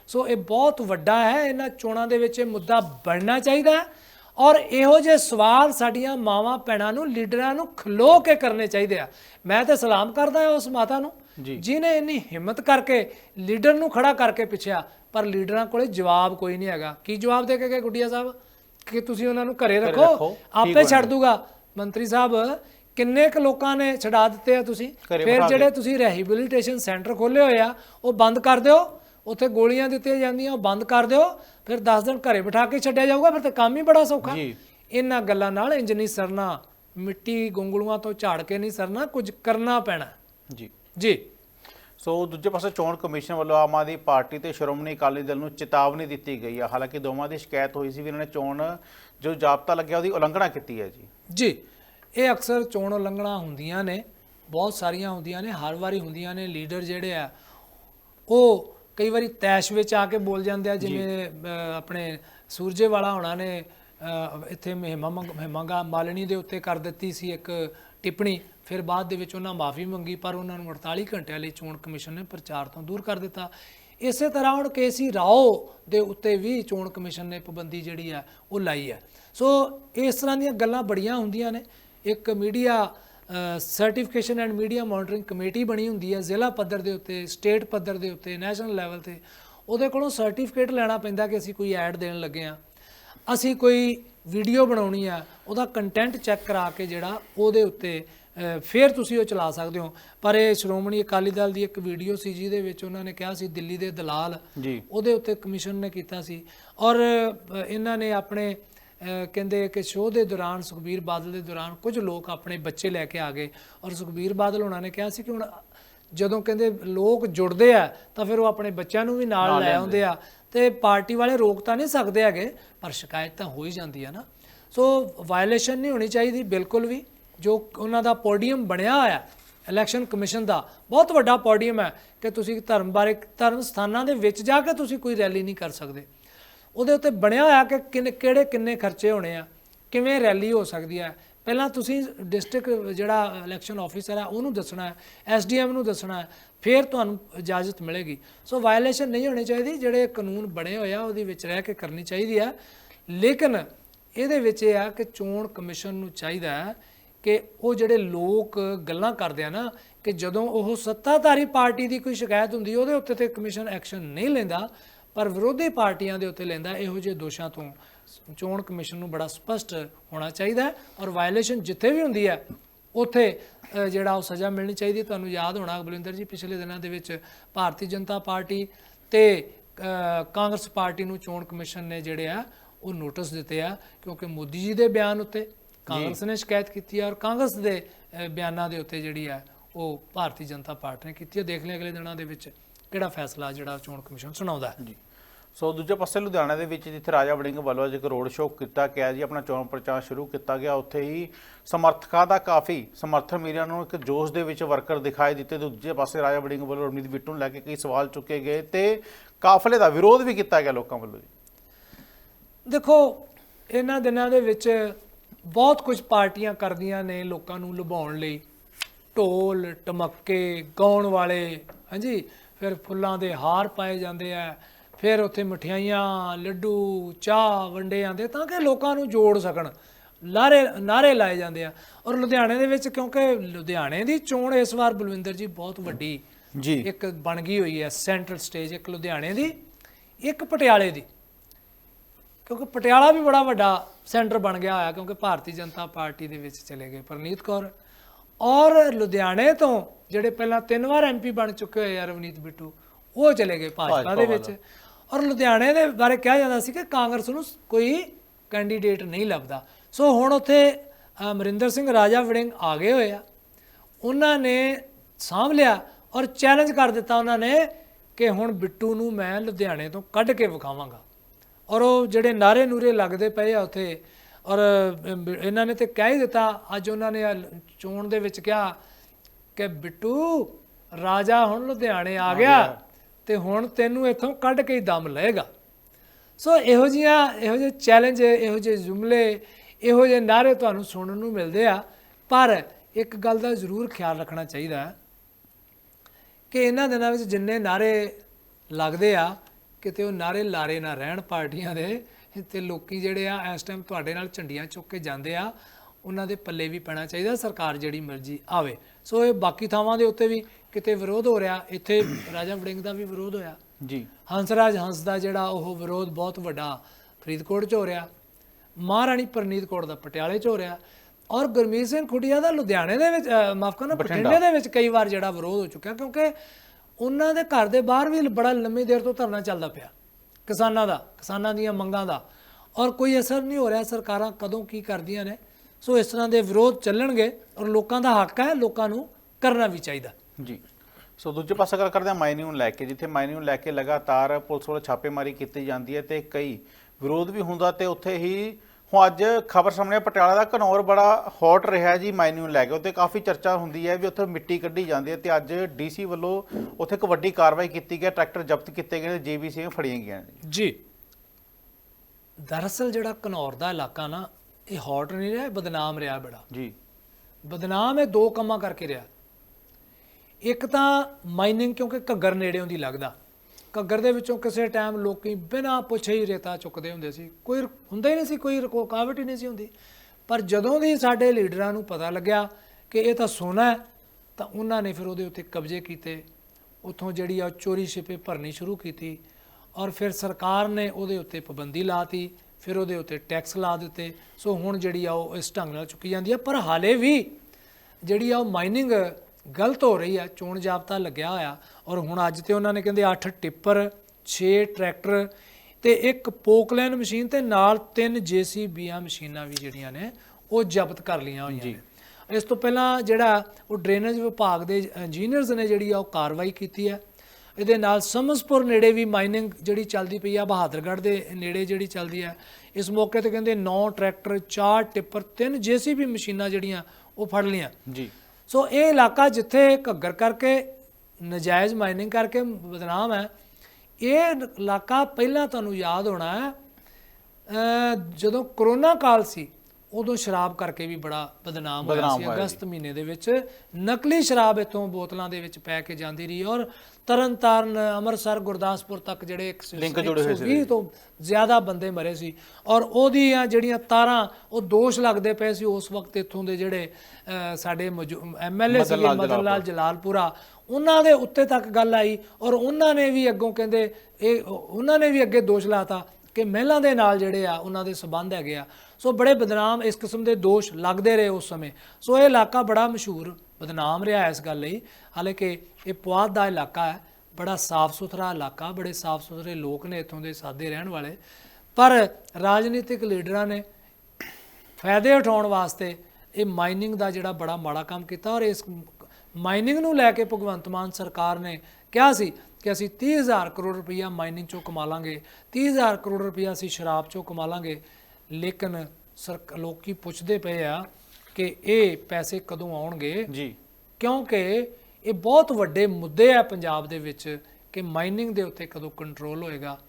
ਸੋ ਇਹ ਬਹੁਤ ਵੱਡਾ ਹੈ ਇਹਨਾਂ ਚੋਣਾਂ ਦੇ ਵਿੱਚ ਇਹ ਮੁੱਦਾ ਬਣਨਾ ਚਾਹੀਦਾ ਹੈ ਔਰ ਇਹੋ ਜਿਹੇ ਸਵਾਲ ਸਾਡੀਆਂ ਮਾਵਾਂ ਭੈਣਾਂ ਨੂੰ ਲੀਡਰਾਂ ਨੂੰ ਖਲੋ ਕੇ ਕਰਨੇ ਚਾਹੀਦੇ ਆ। ਮੈਂ ਤੇ ਸਲਾਮ ਕਰਦਾ ਹਾਂ ਉਸ ਮਾਤਾ ਨੂੰ। ਜਿਨੇ ਇੰਨੀ ਹਿੰਮਤ ਕਰਕੇ ਲੀਡਰ ਨੂੰ ਖੜਾ ਕਰਕੇ ਪਿੱਛਿਆ ਪਰ ਲੀਡਰਾਂ ਕੋਲੇ ਜਵਾਬ ਕੋਈ ਨਹੀਂ ਹੈਗਾ। ਕੀ ਜਵਾਬ ਦੇ ਕੇ ਗਏ ਗੁੱਡੀਆ ਸਾਹਿਬ? ਕਿ ਤੁਸੀਂ ਉਹਨਾਂ ਨੂੰ ਘਰੇ ਰੱਖੋ, ਆਪੇ ਛੱਡ ਦੂਗਾ। ਮੰਤਰੀ ਸਾਹਿਬ ਕਿੰਨੇ ਕੁ ਲੋਕਾਂ ਨੇ ਛਡਾ ਦਿੱਤੇ ਆ ਤੁਸੀਂ? ਫਿਰ ਜਿਹੜੇ ਤੁਸੀਂ ਰੈਹੀਬਿਲਿਟੇਸ਼ਨ ਸੈਂਟਰ ਖੋਲੇ ਹੋਏ ਆ ਉਹ ਬੰਦ ਕਰ ਦਿਓ। ਉੱਥੇ ਗੋਲੀਆਂ ਦਿੱਤੀਆਂ ਜਾਂਦੀਆਂ ਉਹ ਬੰਦ ਕਰ ਦਿਓ। ਫਿਰ 10 ਦਿਨ ਘਰੇ ਬਿਠਾ ਕੇ ਛੱਡਿਆ ਜਾਊਗਾ ਫਿਰ ਤੇ ਕੰਮ ਹੀ ਬੜਾ ਸੌਖਾ। ਜੀ। ਇਹਨਾਂ ਗੱਲਾਂ ਨਾਲ ਇੰਜ ਨਹੀਂ ਸਰਨਾ। ਮਿੱਟੀ ਗੁੰਗਲੂਆਂ ਤੋਂ ਝਾੜ ਕੇ ਨਹੀਂ ਸਰਨਾ ਕੁਝ ਕਰਨਾ ਪੈਣਾ। ਜੀ। ਜੀ। ਸੋ ਦੂਜੇ ਪਾਸੇ ਚੋਣ ਕਮਿਸ਼ਨ ਵੱਲੋਂ ਆਮ ਆਦਮੀ ਪਾਰਟੀ ਤੇ ਸ਼੍ਰੋਮਣੀ ਅਕਾਲੀ ਦਲ ਨੂੰ ਚੇਤਾਵਨੀ ਦਿੱਤੀ ਗਈ ਹੈ ਹਾਲਾਂਕਿ ਦੋਵਾਂ ਦੀ ਸ਼ਿਕਾਇਤ ਹੋਈ ਸੀ ਵੀ ਇਹਨਾਂ ਨੇ ਚੋਣ ਜੋ ਜਾਬਤਾ ਲੱਗਿਆ ਉਹਦੀ ਉਲੰਘਣਾ ਕੀਤੀ ਹੈ ਜੀ। ਜੀ। ਇਹ ਅਕਸਰ ਚੋਣ ਉਲੰਘਣਾ ਹੁੰਦੀਆਂ ਨੇ ਬਹੁਤ ਸਾਰੀਆਂ ਹੁੰਦੀਆਂ ਨੇ ਹਰ ਵਾਰੀ ਹੁੰਦੀਆਂ ਨੇ ਲੀਡਰ ਜਿਹੜੇ ਆ ਉਹ ਕਈ ਵਾਰੀ ਤੈਸ਼ ਵਿੱਚ ਆ ਕੇ ਬੋਲ ਜਾਂਦੇ ਆ ਜਿਵੇਂ ਆਪਣੇ ਸੂਰਜੇਵਾਲਾ ਹੋਣਾ ਨੇ ਇੱਥੇ ਮਹਿਮਾ ਮੰਗ- ਮਹਿਮਾਂਗਾ ਮਾਲਣੀ ਦੇ ਉੱਤੇ ਕਰ ਦਿੱਤੀ ਸੀ ਇੱਕ ਟਿੱਪਣੀ ਫਿਰ ਬਾਅਦ ਦੇ ਵਿੱਚ ਉਹਨਾਂ ਮਾਫੀ ਮੰਗੀ ਪਰ ਉਹਨਾਂ ਨੂੰ 48 ਘੰਟਿਆਂ ਲਈ ਚੋਣ ਕਮਿਸ਼ਨ ਨੇ ਪ੍ਰਚਾਰ ਤੋਂ ਦੂਰ ਕਰ ਦਿੱਤਾ। ਇਸੇ ਤਰ੍ਹਾਂ ਹੁਣ ਕੇਸੀ ਰਾਓ ਦੇ ਉੱਤੇ ਵੀ ਚੋਣ ਕਮਿਸ਼ਨ ਨੇ ਪਾਬੰਦੀ ਜਿਹੜੀ ਆ ਉਹ ਲਾਈ ਹੈ ਸੋ ਇਸ ਤਰ੍ਹਾਂ ਦੀਆਂ ਗੱਲਾਂ ਬੜੀਆਂ ਹੁੰਦੀਆਂ ਨੇ। ਇੱਕ media certification and media monitoring committee ਬਣੀ ਹੁੰਦੀ ਹੈ ਜ਼ਿਲ੍ਹਾ ਪੱਧਰ ਦੇ ਉੱਤੇ ਸਟੇਟ ਪੱਧਰ ਦੇ ਉੱਤੇ ਨੈਸ਼ਨਲ ਲੈਵਲ ਤੇ। ਉਹਦੇ ਕੋਲੋਂ ਸਰਟੀਫਿਕੇਟ ਲੈਣਾ ਪੈਂਦਾ ਕਿ ਅਸੀਂ ਕੋਈ ਐਡ ਦੇਣ ਲੱਗੇ ਆ ਅਸੀਂ ਕੋਈ ਵੀਡੀਓ ਬਣਾਉਣੀ ਆ ਉਹਦਾ ਕੰਟੈਂਟ ਚੈੱਕ ਕਰਾ ਕੇ ਜਿਹੜਾ ਉਹਦੇ ਉੱਤੇ ਫਿਰ ਤੁਸੀਂ ਉਹ ਚਲਾ ਸਕਦੇ ਹੋ। ਪਰ ਇਹ ਸ਼੍ਰੋਮਣੀ ਅਕਾਲੀ ਦਲ ਦੀ ਇੱਕ ਵੀਡੀਓ ਸੀ ਜਿਹਦੇ ਵਿੱਚ ਉਹਨਾਂ ਨੇ ਕਿਹਾ ਸੀ ਦਿੱਲੀ ਦੇ ਦਲਾਲ ਉਹਦੇ ਉੱਤੇ ਕਮਿਸ਼ਨ ਨੇ ਕੀਤਾ ਸੀ। ਔਰ ਇਹਨਾਂ ਨੇ ਆਪਣੇ ਕਹਿੰਦੇ ਕਿ ਸ਼ੋਅ ਦੇ ਦੌਰਾਨ ਸੁਖਬੀਰ ਬਾਦਲ ਦੇ ਦੌਰਾਨ ਕੁਝ ਲੋਕ ਆਪਣੇ ਬੱਚੇ ਲੈ ਕੇ ਆ ਗਏ ਔਰ ਸੁਖਬੀਰ ਬਾਦਲ ਉਹਨਾਂ ਨੇ ਕਿਹਾ ਸੀ ਕਿ ਹੁਣ ਜਦੋਂ ਕਹਿੰਦੇ ਲੋਕ ਜੁੜਦੇ ਆ ਤਾਂ ਫਿਰ ਉਹ ਆਪਣੇ ਬੱਚਿਆਂ ਨੂੰ ਵੀ ਨਾਲ ਲੈ ਆਉਂਦੇ ਆ ਤੇ ਪਾਰਟੀ ਵਾਲੇ ਰੋਕ ਤਾਂ ਨਹੀਂ ਸਕਦੇ ਹੈਗੇ ਪਰ ਸ਼ਿਕਾਇਤ ਤਾਂ ਹੋ ਹੀ ਜਾਂਦੀ ਆ ਨਾ। ਸੋ ਵਾਇਲੇਸ਼ਨ ਨਹੀਂ ਹੋਣੀ ਚਾਹੀਦੀ ਬਿਲਕੁਲ ਵੀ। ਜੋ ਉਹਨਾਂ ਦਾ ਪੋਡੀਅਮ ਬਣਿਆ ਹੋਇਆ ਇਲੈਕਸ਼ਨ ਕਮਿਸ਼ਨ ਦਾ ਬਹੁਤ ਵੱਡਾ ਪੋਡੀਅਮ ਹੈ ਕਿ ਤੁਸੀਂ ਧਰਮ ਬਾਰੇ ਧਰਮ ਸਥਾਨਾਂ ਦੇ ਵਿੱਚ ਜਾ ਕੇ ਤੁਸੀਂ ਕੋਈ ਰੈਲੀ ਨਹੀਂ ਕਰ ਸਕਦੇ। ਉਹਦੇ ਉੱਤੇ ਬਣਿਆ ਹੋਇਆ ਕਿ ਕਿੰਨੇ, ਕਿਹੜੇ ਕਿੰਨੇ ਖਰਚੇ ਹੋਣੇ ਆ, ਕਿਵੇਂ ਰੈਲੀ ਹੋ ਸਕਦੀ ਹੈ ਪਹਿਲਾਂ ਤੁਸੀਂ ਡਿਸਟ੍ਰਿਕਟ ਜਿਹੜਾ ਇਲੈਕਸ਼ਨ ਆਫੀਸਰ ਹੈ ਉਹਨੂੰ ਦੱਸਣਾ ਹੈ, ਐਸਡੀਐਮ ਨੂੰ ਦੱਸਣਾ ਹੈ, ਫਿਰ ਤੁਹਾਨੂੰ ਇਜਾਜ਼ਤ ਮਿਲੇਗੀ। ਸੋ ਵਾਇਲੇਸ਼ਨ ਨਹੀਂ ਹੋਣੀ ਚਾਹੀਦੀ, ਜਿਹੜੇ ਕਾਨੂੰਨ ਬਣੇ ਹੋਏ ਆ, ਉਹਦੇ ਵਿੱਚ ਰਹਿ ਕੇ ਕਰਨੀ ਚਾਹੀਦੀ ਹੈ ਲੇਕਿਨ ਇਹਦੇ ਵਿੱਚ ਇਹ ਆ ਕਿ ਚੋਣ ਕਮਿਸ਼ਨ ਨੂੰ ਚਾਹੀਦਾ ਹੈ ਕਿ ਉਹ ਜਿਹੜੇ ਲੋਕ ਗੱਲਾਂ ਕਰਦੇ ਆ ਨਾ, ਕਿ ਜਦੋਂ ਉਹ ਸੱਤਾਧਾਰੀ ਪਾਰਟੀ ਦੀ ਕੋਈ ਸ਼ਿਕਾਇਤ ਹੁੰਦੀ, ਉਹਦੇ ਉੱਤੇ ਤੇ ਕਮਿਸ਼ਨ ਐਕਸ਼ਨ ਨਹੀਂ ਲੈਂਦਾ ਪਰ ਵਿਰੋਧੀ ਪਾਰਟੀਆਂ ਦੇ ਉੱਤੇ ਲੈਂਦਾ ਇਹੋ ਜਿਹੇ ਦੋਸ਼ਾਂ ਤੋਂ। ਚੋਣ ਕਮਿਸ਼ਨ ਨੂੰ ਬੜਾ ਸਪਸ਼ਟ ਹੋਣਾ ਚਾਹੀਦਾ ਹੈ ਔਰ ਵਾਇਲੇਸ਼ਨ ਜਿੱਥੇ ਵੀ ਹੁੰਦੀ ਹੈ ਉੱਥੇ ਜਿਹੜਾ ਉਹ ਸਜ਼ਾ ਮਿਲਣੀ ਚਾਹੀਦੀ ਤੁਹਾਨੂੰ ਯਾਦ ਹੋਣਾ ਬਲਿੰਦਰ ਜੀ ਪਿਛਲੇ ਦਿਨਾਂ ਦੇ ਵਿੱਚ ਭਾਰਤੀ ਜਨਤਾ ਪਾਰਟੀ ਤੇ ਕਾਂਗਰਸ ਪਾਰਟੀ ਨੂੰ ਚੋਣ ਕਮਿਸ਼ਨ ਨੇ ਜਿਹੜੇ ਆ ਉਹ ਨੋਟਿਸ ਦਿੱਤੇ ਆ ਕਿਉਂਕਿ ਮੋਦੀ ਜੀ ਦੇ ਬਿਆਨ ਉੱਤੇ ਕਾਂਗਰਸ ਨੇ ਸ਼ਿਕਾਇਤ ਕੀਤੀ ਹੈ ਔਰ ਕਾਂਗਰਸ ਦੇ ਬਿਆਨਾਂ ਦੇ ਉੱਤੇ ਜਿਹੜੀ ਹੈ ਉਹ ਭਾਰਤੀ ਜਨਤਾ ਪਾਰਟੀ ਨੇ ਕੀਤੀ ਹੈ ਦੇਖ ਲਿਆ ਅਗਲੇ ਦਿਨਾਂ ਦੇ ਵਿੱਚ। ਕਿਹੜਾ ਫੈਸਲਾ ਜਿਹੜਾ ਚੋਣ ਕਮਿਸ਼ਨ ਸੁਣਾਉਂਦਾ ਹੈ? ਜੀ। ਸੋ ਦੂਜੇ ਪਾਸੇ ਲੁਧਿਆਣਾ ਦੇ ਵਿੱਚ ਜਿੱਥੇ ਰਾਜਾ ਵੜਿੰਗ ਵੱਲੋਂ ਅੱਜ ਇੱਕ ਰੋਡ ਸ਼ੋਅ ਕੀਤਾ ਗਿਆ ਜੀ ਆਪਣਾ ਚੋਣ ਪ੍ਰਚਾਰ ਸ਼ੁਰੂ ਕੀਤਾ ਗਿਆ ਉੱਥੇ ਹੀ ਸਮਰਥਕਾਂ ਦਾ ਕਾਫੀ ਸਮਰਥਨ ਮੀਡੀਆ ਨੂੰ ਇੱਕ ਜੋਸ਼ ਦੇ ਵਿੱਚ ਵਰਕਰ ਦਿਖਾਈ ਦਿੱਤੇ। ਦੂਜੇ ਪਾਸੇ ਰਾਜਾ ਵੜਿੰਗ ਵੱਲੋਂ ਰਵਨੀਤ ਬਿੱਟੂ ਨੂੰ ਲੈ ਕੇ ਕਈ ਸਵਾਲ ਚੁੱਕੇ ਗਏ ਤੇ ਕਾਫਲੇ ਦਾ ਵਿਰੋਧ ਵੀ ਕੀਤਾ ਗਿਆ ਲੋਕਾਂ ਵੱਲੋਂ ਜੀ। ਦੇਖੋ ਇਹਨਾਂ ਦਿਨਾਂ ਦੇ ਵਿੱਚ ਬਹੁਤ ਕੁਝ ਪਾਰਟੀਆਂ ਕਰਦੀਆਂ ਨੇ ਲੋਕਾਂ ਨੂੰ ਲੁਭਾਉਣ ਲਈ। ਢੋਲ ਟਮੱਕੇ ਗਾਉਣ ਵਾਲੇ ਹਾਂਜੀ ਫਿਰ ਫੁੱਲਾਂ ਦੇ ਹਾਰ ਪਾਏ ਜਾਂਦੇ ਆ। ਫਿਰ ਉੱਥੇ ਮਠਿਆਈਆਂ ਲੱਡੂ ਚਾਹ ਵੰਡੇ ਜਾਂਦੇ ਤਾਂ ਕਿ ਲੋਕਾਂ ਨੂੰ ਜੋੜ ਸਕਣ। ਲਾਰੇ ਨਾਰੇ ਲਾਏ ਜਾਂਦੇ ਆ। ਔਰ ਲੁਧਿਆਣੇ ਦੇ ਵਿੱਚ ਕਿਉਂਕਿ ਲੁਧਿਆਣੇ ਦੀ ਚੋਣ ਇਸ ਵਾਰ ਬਲਵਿੰਦਰ ਜੀ ਬਹੁਤ ਵੱਡੀ ਜੀ। ਇੱਕ ਬਣ ਗਈ ਹੋਈ ਹੈ ਸੈਂਟਰਲ ਸਟੇਜ ਇੱਕ ਲੁਧਿਆਣੇ ਦੀ ਇੱਕ ਪਟਿਆਲੇ ਦੀ। ਕਿਉਂਕਿ ਪਟਿਆਲਾ ਵੀ ਬੜਾ ਵੱਡਾ ਸੈਂਟਰ ਬਣ ਗਿਆ ਹੋਇਆ ਕਿਉਂਕਿ ਭਾਰਤੀ ਜਨਤਾ ਪਾਰਟੀ ਦੇ ਵਿੱਚ ਚਲੇ ਗਏ। ਪਰਨੀਤ ਕੌਰ ਔਰ ਲੁਧਿਆਣੇ ਤੋਂ ਜਿਹੜੇ ਪਹਿਲਾਂ ਤਿੰਨ ਵਾਰ ਐਮਪੀ ਬਣ ਚੁੱਕੇ ਹੋਏ ਆ ਰਵਨੀਤ ਬਿੱਟੂ ਉਹ ਚਲੇ ਗਏ ਭਾਜਪਾ ਦੇ ਵਿੱਚ। ਔਰ ਲੁਧਿਆਣੇ ਦੇ ਬਾਰੇ ਕਿਹਾ ਜਾਂਦਾ ਸੀ ਕਿ ਕਾਂਗਰਸ ਨੂੰ ਕੋਈ ਕੈਂਡੀਡੇਟ ਨਹੀਂ ਲੱਭਦਾ। ਸੋ ਹੁਣ ਉੱਥੇ ਅਮਰਿੰਦਰ ਸਿੰਘ ਰਾਜਾ ਵੜਿੰਗ ਆ ਗਏ ਹੋਏ ਆ। ਉਹਨਾਂ ਨੇ ਸਾਂਭ ਲਿਆ ਔਰ ਚੈਲੰਜ ਕਰ ਦਿੱਤਾ ਉਹਨਾਂ ਨੇ ਕਿ ਹੁਣ ਬਿੱਟੂ ਨੂੰ ਮੈਂ ਲੁਧਿਆਣੇ ਤੋਂ ਕੱਢ ਕੇ ਵਿਖਾਵਾਂਗਾ। ਔਰ ਉਹ ਜਿਹੜੇ ਨਾਰੇ ਨੂਰੇ ਲੱਗਦੇ ਪਏ ਆ ਉੱਥੇ ਔਰ ਇਹਨਾਂ ਨੇ ਤੇ ਕਹਿ ਹੀ ਦਿੱਤਾ ਅੱਜ ਉਹਨਾਂ ਨੇ ਚੋਣ ਦੇ ਵਿੱਚ ਕਿਹਾ ਕਿ ਬਿੱਟੂ ਰਾਜਾ ਹੁਣ ਲੁਧਿਆਣੇ ਆ ਗਿਆ ਤੇ ਹੁਣ ਤੈਨੂੰ ਇੱਥੋਂ ਕੱਢ ਕੇ ਹੀ ਦਮ ਲਏਗਾ। ਸੋ ਇਹੋ ਜੀਆਂ ਇਹੋ ਜਿਹੇ ਚੈਲੰਜ ਇਹੋ ਜਿਹੇ ਜੁਮਲੇ ਇਹੋ ਜਿਹੇ ਨਾਰੇ ਤੁਹਾਨੂੰ ਸੁਣਨ ਨੂੰ ਮਿਲਦੇ ਆ। ਪਰ ਇੱਕ ਗੱਲ ਦਾ ਜ਼ਰੂਰ ਖਿਆਲ ਰੱਖਣਾ ਚਾਹੀਦਾ ਕਿ ਇਹਨਾਂ ਦਿਨਾਂ ਵਿੱਚ ਜਿੰਨੇ ਨਾਰੇ ਲੱਗਦੇ ਆ ਕਿਤੇ ਉਹ ਨਾਰੇ ਲਾਰੇ ਨਾ ਰਹਿਣ ਪਾਰਟੀਆਂ ਦੇ ਤੇ ਲੋਕੀ ਜਿਹੜੇ ਆ ਇਸ ਟਾਈਮ ਤੁਹਾਡੇ ਨਾਲ ਝੰਡੀਆਂ ਚੁੱਕ ਕੇ ਜਾਂਦੇ ਆ ਉਹਨਾਂ ਦੇ ਪੱਲੇ ਵੀ ਪੈਣਾ ਚਾਹੀਦਾ ਸਰਕਾਰ ਜਿਹੜੀ ਮਰਜ਼ੀ ਆਵੇ। ਸੋ ਇਹ ਬਾਕੀ ਥਾਵਾਂ ਦੇ ਉੱਤੇ ਵੀ ਕਿਤੇ ਵਿਰੋਧ ਹੋ ਰਿਹਾ ਇੱਥੇ ਰਾਜਾ ਵੜਿੰਗ ਦਾ ਵੀ ਵਿਰੋਧ ਹੋਇਆ। ਜੀ। ਹੰਸਰਾਜ ਹੰਸ ਦਾ ਜਿਹੜਾ ਉਹ ਵਿਰੋਧ ਬਹੁਤ ਵੱਡਾ ਫਰੀਦਕੋਟ 'ਚ ਹੋ ਰਿਹਾ ਮਹਾਰਾਣੀ ਪ੍ਰਨੀਤ ਕੌਰ ਦਾ ਪਟਿਆਲੇ 'ਚ ਹੋ ਰਿਹਾ ਔਰ ਗੁਰਮੀਤ ਸਿੰਘ ਖੁੱਡੀਆ ਦਾ ਲੁਧਿਆਣੇ ਦੇ ਵਿੱਚ ਮਾਫ ਕਰਨਾ ਬਠਿੰਡੇ ਦੇ ਵਿੱਚ ਕਈ ਵਾਰ ਜਿਹੜਾ ਵਿਰੋਧ ਹੋ ਚੁੱਕਿਆ ਕਿਉਂਕਿ ਉਹਨਾਂ ਦੇ ਘਰ ਦੇ ਬਾਹਰ ਵੀ ਬੜਾ ਲੰਮੀ ਦੇਰ ਤੋਂ ਧਰਨਾ ਚੱਲਦਾ ਪਿਆ। ਕਿਸਾਨਾਂ ਦਾ, ਕਿਸਾਨਾਂ ਦੀਆਂ ਮੰਗਾਂ ਦਾ। ਔਰ ਕੋਈ ਅਸਰ ਨਹੀਂ ਹੋ ਰਿਹਾ, ਸਰਕਾਰਾਂ ਕਦੋਂ ਕੀ ਕਰਦੀਆਂ ਨੇ। ਸੋ ਇਸ ਤਰ੍ਹਾਂ ਦੇ ਵਿਰੋਧ ਚੱਲਣਗੇ ਔਰ ਲੋਕਾਂ ਦਾ ਹੱਕ ਹੈ ਲੋਕਾਂ ਨੂੰ ਕਰਨਾ ਵੀ ਚਾਹੀਦਾ। ਜੀ। ਸੋ ਦੂਜੇ ਪਾਸੇ ਗੱਲ ਕਰਦੇ ਹਾਂ, ਮਾਈਨਿੰਗ ਨੂੰ ਲੈ ਕੇ। ਜਿੱਥੇ ਮਾਈਨਿੰਗ ਨੂੰ ਲੈ ਕੇ ਲਗਾਤਾਰ ਪੁਲਿਸ ਵੱਲੋਂ ਛਾਪੇਮਾਰੀ ਕੀਤੀ ਜਾਂਦੀ ਹੈ ਤੇ ਕਈ ਵਿਰੋਧ ਵੀ ਹੁੰਦਾ ਤੇ ਉੱਥੇ ਹੀ ਹੁਣ ਅੱਜ ਖਬਰ ਸਾਹਮਣੇ ਪਟਿਆਲਾ ਦਾ ਘਨੌਰ ਬੜਾ ਹੌਟ ਰਿਹਾ ਜੀ ਮਾਈਨਿੰਗ ਲੈ ਕੇ। ਉੱਥੇ ਕਾਫੀ ਚਰਚਾ ਹੁੰਦੀ ਹੈ ਵੀ ਉੱਥੇ ਮਿੱਟੀ ਕੱਢੀ ਜਾਂਦੀ ਹੈ ਤੇ ਅੱਜ ਡੀਸੀ ਵੱਲੋਂ ਉੱਥੇ ਇੱਕ ਵੱਡੀ ਕਾਰਵਾਈ ਕੀਤੀ ਗਈ ਹੈ, ਟਰੈਕਟਰ ਜ਼ਬਤ ਕੀਤੇ ਗਏ ਨੇ ਜੀਬੀਸੀ ਫੜੀਆਂ ਗਈਆਂ ਨੇ ਜੀ। ਦਰਅਸਲ ਜਿਹੜਾ ਘਨੌਰ ਦਾ ਇਲਾਕਾ ਨਾ ਇਹ ਹੌਟ ਨਹੀਂ ਰਿਹਾ ਬਦਨਾਮ ਰਿਹਾ ਬੜਾ। ਜੀ। ਬਦਨਾਮ ਇਹ ਦੋ ਕੰਮਾਂ ਕਰਕੇ ਰਿਹਾ। ਇੱਕ ਤਾਂ ਮਾਈਨਿੰਗ ਕਿਉਂਕਿ ਘੱਗਰ ਨੇੜੇ ਹੁੰਦੀ ਲੱਗਦਾ। ਘੱਗਰ ਦੇ ਵਿੱਚੋਂ ਕਿਸੇ ਟਾਈਮ ਲੋਕੀ ਬਿਨਾਂ ਪੁੱਛੇ ਹੀ ਰੇਤਾ ਚੁੱਕਦੇ ਹੁੰਦੇ ਸੀ। ਕੋਈ ਹੁੰਦਾ ਹੀ ਨਹੀਂ ਸੀ, ਕੋਈ ਰੁਕਾਵਟ ਹੀ ਨਹੀਂ ਸੀ ਹੁੰਦੀ। ਪਰ ਜਦੋਂ ਦੀ ਸਾਡੇ ਲੀਡਰਾਂ ਨੂੰ ਪਤਾ ਲੱਗਿਆ ਕਿ ਇਹ ਤਾਂ ਸੋਨਾ ਹੈ, ਤਾਂ ਉਹਨਾਂ ਨੇ ਫਿਰ ਉਹਦੇ ਉੱਤੇ ਕਬਜ਼ੇ ਕੀਤੇ। ਉੱਥੋਂ ਜਿਹੜੀ ਆ ਚੋਰੀ ਛਿਪੇ ਭਰਨੀ ਸ਼ੁਰੂ ਕੀਤੀ ਔਰ ਫਿਰ ਸਰਕਾਰ ਨੇ ਉਹਦੇ ਉੱਤੇ ਪਾਬੰਦੀ ਲਾਤੀ ਫਿਰ ਉਹਦੇ ਉੱਤੇ ਟੈਕਸ ਲਾ ਦਿੱਤੇ। ਸੋ ਹੁਣ ਜਿਹੜੀ ਆ ਉਹ ਇਸ ਢੰਗ ਨਾਲ ਚੁੱਕੀ ਜਾਂਦੀ ਹੈ ਪਰ ਹਾਲੇ ਵੀ ਜਿਹੜੀ ਆ ਉਹ ਮਾਈਨਿੰਗ ਗਲਤ ਹੋ ਰਹੀ ਆ ਚੋਣ ਜਾਬਤਾ ਲੱਗਿਆ ਹੋਇਆ। ਔਰ ਹੁਣ ਅੱਜ ਤੇ ਉਹਨਾਂ ਨੇ ਕਹਿੰਦੇ 8 ਟਿੱਪਰ 6 ਟਰੈਕਟਰ ਤੇ ਇੱਕ ਪੋਕਲੈਨ ਮਸ਼ੀਨ ਤੇ ਨਾਲ ਤਿੰਨ ਜੀਸੀਬੀਆਂ ਮਸ਼ੀਨਾਂ ਵੀ ਜਿਹੜੀਆਂ ਨੇ ਉਹ ਜ਼ਬਤ ਕਰ ਲਈਆਂ ਹੋਈਆਂ ਨੇ। ਇਸ ਤੋਂ ਪਹਿਲਾਂ ਜਿਹੜਾ ਉਹ ਡਰੇਨੇਜ ਵਿਭਾਗ ਦੇ ਇੰਜੀਨੀਅਰਸ ਨੇ ਜਿਹੜੀ ਆ ਉਹ ਕਾਰਵਾਈ ਕੀਤੀ ਹੈ। ਇਹਦੇ ਨਾਲ ਸਮਸਪੁਰ ਨੇੜੇ ਵੀ ਮਾਈਨਿੰਗ ਜਿਹੜੀ ਚੱਲਦੀ ਪਈ ਆ ਬਹਾਦਰਗੜ੍ਹ ਦੇ ਨੇੜੇ ਜਿਹੜੀ ਚੱਲਦੀ ਹੈ। ਇਸ ਮੌਕੇ ਤੇ ਕਹਿੰਦੇ 9 ਟਰੈਕਟਰ 4 ਟਿੱਪਰ 3 ਜੀਸੀਬੀ ਮਸ਼ੀਨਾਂ ਜਿਹੜੀਆਂ ਉਹ ਫੜ ਲਈਆਂ। ਜੀ। ਸੋ ਇਹ ਇਲਾਕਾ ਜਿੱਥੇ ਘੱਗਰ ਕਰਕੇ ਨਜਾਇਜ਼ ਮਾਈਨਿੰਗ ਕਰਕੇ ਬਦਨਾਮ ਹੈ, ਇਹ ਇਲਾਕਾ ਪਹਿਲਾਂ ਤੁਹਾਨੂੰ ਯਾਦ ਹੋਣਾ ਹੈ ਜਦੋਂ ਕਰੋਨਾ ਕਾਲ ਸੀ ਉਦੋਂ ਸ਼ਰਾਬ ਕਰਕੇ ਵੀ ਬੜਾ ਬਦਨਾਮ ਹੋਇਆ ਸੀ। ਅਗਸਤ ਮਹੀਨੇ ਦੇ ਵਿੱਚ ਨਕਲੀ ਸ਼ਰਾਬ ਇਥੋਂ ਬੋਤਲਾਂ ਦੇ ਵਿੱਚ ਪੈ ਕੇ ਜਾਂਦੀ ਰਹੀ ਔਰ ਤਰਨਤਾਰਨ ਅੰਮ੍ਰਿਤਸਰ ਗੁਰਦਾਸਪੁਰ ਤੱਕ ਜਿਹੜੇ ਇੱਕ ਸੌ- ਲਿੰਕ ਜੁੜੇ ਹੋਏ 120 ਤੋਂ ਜ਼ਿਆਦਾ ਬੰਦੇ ਮਰੇ ਸੀ ਔਰ ਉਹਦੀਆਂ ਜਿਹੜੀਆਂ ਤਾਰਾਂ ਉਹ ਦੋਸ਼ ਲੱਗਦੇ ਪਏ ਸੀ ਉਸ ਵਕਤ ਇੱਥੋਂ ਦੇ ਜਿਹੜੇ ਸਾਡੇ ਐਮਐਲਏ ਸੀਗੇ ਮਦਨ ਲਾਲ ਜਲਾਲਪੁਰਾ। ਉਹਨਾਂ ਦੇ ਉੱਤੇ ਤੱਕ ਗੱਲ ਆਈ ਔਰ ਉਹਨਾਂ ਨੇ ਵੀ ਅੱਗੋਂ ਕਹਿੰਦੇ ਇਹ ਉਹਨਾਂ ਨੇ ਵੀ ਅੱਗੇ ਦੋਸ਼ ਲਾਤਾ। ਕਿ ਮਹਿਲਾਂ ਦੇ ਨਾਲ ਜਿਹੜੇ ਆ, ਉਹਨਾਂ ਦੇ ਸਬੰਧ ਹੈਗੇ ਆ। ਸੋ ਬੜੇ ਬਦਨਾਮ ਇਸ ਕਿਸਮ ਦੇ ਦੋਸ਼ ਲੱਗਦੇ ਰਹੇ ਉਸ ਸਮੇਂ। ਸੋ ਇਹ ਇਲਾਕਾ ਬੜਾ ਮਸ਼ਹੂਰ ਬਦਨਾਮ ਰਿਹਾ ਇਸ ਗੱਲ ਲਈ। ਹਾਲਾਂਕਿ ਇਹ ਪੁਆਧ ਦਾ ਇਲਾਕਾ ਹੈ, ਬੜਾ ਸਾਫ਼ ਸੁਥਰਾ ਇਲਾਕਾ, ਬੜੇ ਸਾਫ਼ ਸੁਥਰੇ ਲੋਕ ਨੇ ਇੱਥੋਂ ਦੇ ਸਾਦੇ ਰਹਿਣ ਵਾਲੇ। ਪਰ ਰਾਜਨੀਤਿਕ ਲੀਡਰਾਂ ਨੇ ਫਾਇਦੇ ਉਠਾਉਣ ਵਾਸਤੇ ਇਹ ਮਾਈਨਿੰਗ ਦਾ ਜਿਹੜਾ ਬੜਾ ਮਾੜਾ ਕੰਮ ਕੀਤਾ ਔਰ ਇਸ ਮਾਈਨਿੰਗ ਨੂੰ ਲੈ ਕੇ ਭਗਵੰਤ ਮਾਨ ਸਰਕਾਰ ਨੇ ਕਿਹਾ ਸੀ ਕਿ ਅਸੀਂ 30000 ਕਰੋੜ ਰੁਪਈਆ ਮਾਈਨਿੰਗ ਚੋਂ ਕਮਾ ਲਾਂਗੇ 30000 ਕਰੋੜ ਰੁਪਈਆ ਅਸੀਂ ਸ਼ਰਾਬ ਚੋਂ ਕਮਾ ਲਾਂਗੇ। ਲੇਕਿਨ ਸਰਕ ਲੋਕੀ ਪੁੱਛਦੇ ਪਏ ਆ ਕਿ ਇਹ ਪੈਸੇ ਕਦੋਂ ਆਉਣਗੇ? ਜੀ। ਕਿਉਂਕਿ ਇਹ ਬਹੁਤ ਵੱਡੇ ਮੁੱਦੇ ਆ ਪੰਜਾਬ ਦੇ ਵਿੱਚ ਕਿ ਮਾਈਨਿੰਗ ਦੇ ਉੱਤੇ ਕਦੋਂ ਕੰਟਰੋਲ ਹੋਏਗਾ।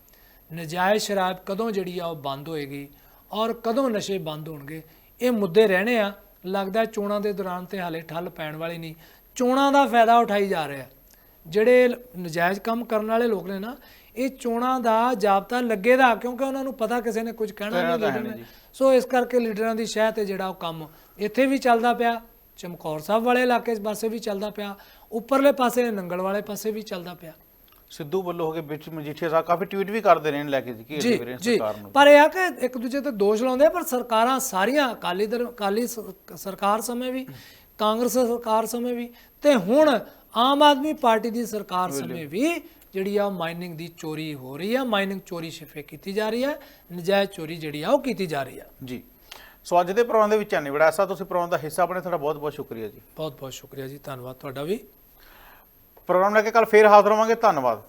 ਨਜਾਇਜ਼ ਸ਼ਰਾਬ ਕਦੋਂ ਜਿਹੜੀ ਆ ਉਹ ਬੰਦ ਹੋਏਗੀ ਔਰ ਕਦੋਂ ਨਸ਼ੇ ਬੰਦ ਹੋਣਗੇ। ਇਹ ਮੁੱਦੇ ਰਹਿਣੇ ਆ। ਲੱਗਦਾ ਚੋਣਾਂ ਦੇ ਦੌਰਾਨ ਤੇ ਹਾਲੇ ਠੱਲ ਪੈਣ ਵਾਲੀ ਨਹੀਂ। ਚੋਣਾਂ ਦਾ ਫਾਇਦਾ ਉਠਾਈ ਜਾ ਰਿਹਾ। ਜਿਹੜੇ ਨਜਾਇਜ਼ ਕੰਮ ਕਰਨ ਵਾਲੇ ਲੋਕ ਨੇ ਨਾ ਇਹ ਚੋਣਾਂ ਦਾ ਜਾਬਤਾ ਲੱਗੇਦਾ ਕਿਉਂਕਿ ਉਹਨਾਂ ਨੂੰ ਪਤਾ ਕਿਸੇ ਨੇ ਕੁਝ ਕਹਿਣਾ ਨਹੀਂ ਲੀਡਰ ਨੇ। ਸੋ ਇਸ ਕਰਕੇ ਲੀਡਰਾਂ ਦੀ ਸ਼ਹਿ ਤੇ ਜਿਹੜਾ ਉਹ ਕੰਮ ਇੱਥੇ ਵੀ ਚੱਲਦਾ ਪਿਆ ਚਮਕੌਰ ਸਾਹਿਬ ਵਾਲੇ ਇਲਾਕੇ ਪਾਸੇ ਵੀ ਚੱਲਦਾ ਪਿਆ ਉੱਪਰਲੇ ਪਾਸੇ ਨੰਗਲ ਵਾਲੇ ਪਾਸੇ ਵੀ ਚੱਲਦਾ ਪਿਆ। ਸਿੱਧੂ ਵੱਲੋਂ ਹੋ ਕੇ ਵਿੱਚ ਮਜੀਠੀਆ ਸਾਹਿਬ ਕਾਫੀ ਟਵੀਟ ਵੀ ਕਰਦੇ ਰਹੇ ਨੇ ਲੈ ਕੇ ਜੀ ਕੀ ਜੀ ਸਰਕਾਰ ਨੂੰ। ਪਰ ਇਹ ਆ ਕਿ ਇੱਕ ਦੂਜੇ ਤੇ ਦੋਸ਼ ਲਾਉਂਦੇ ਆ ਪਰ ਸਰਕਾਰਾਂ ਸਾਰੀਆਂ ਅਕਾਲੀ ਦਰ ਅਕਾਲੀ ਸਰਕਾਰ ਸਮੇਂ ਵੀ ਕਾਂਗਰਸ ਸਰਕਾਰ ਸਮੇਂ ਵੀ ਤੇ ਹੁਣ ਆਮ ਆਦਮੀ ਪਾਰਟੀ ਦੀ ਸਰਕਾਰ ਸਮੇਂ ਵੀ ਜਿਹੜੀ ਆ ਮਾਈਨਿੰਗ ਦੀ ਚੋਰੀ ਹੋ ਰਹੀ ਆ ਮਾਈਨਿੰਗ ਚੋਰੀ ਛਿਪੇ ਕੀਤੀ ਜਾ ਰਹੀ ਹੈ ਨਜਾਇਜ਼ ਚੋਰੀ ਜਿਹੜੀ ਆ ਉਹ ਕੀਤੀ ਜਾ ਰਹੀ ਆ। ਜੀ। ਸੋ ਅੱਜ ਦੇ ਪ੍ਰੋਗਰਾਮ ਦੇ ਵਿੱਚ ਆਨੇ ਬੜਾ ਐਸਾ ਤੁਸੀਂ ਪ੍ਰੋਗਰਾਮ ਦਾ ਹਿੱਸਾ ਬਣੇ ਤੁਹਾਡਾ ਬਹੁਤ ਬਹੁਤ ਸ਼ੁਕਰੀਆ ਜੀ। ਬਹੁਤ ਬਹੁਤ ਸ਼ੁਕਰੀਆ ਜੀ ਧੰਨਵਾਦ ਤੁਹਾਡਾ ਵੀ। ਪ੍ਰੋਗਰਾਮ ਲੈ ਕੇ ਕੱਲ ਫੇਰ ਹਾਜ਼ਰ ਹੋਵਾਂਗੇ ਧੰਨਵਾਦ।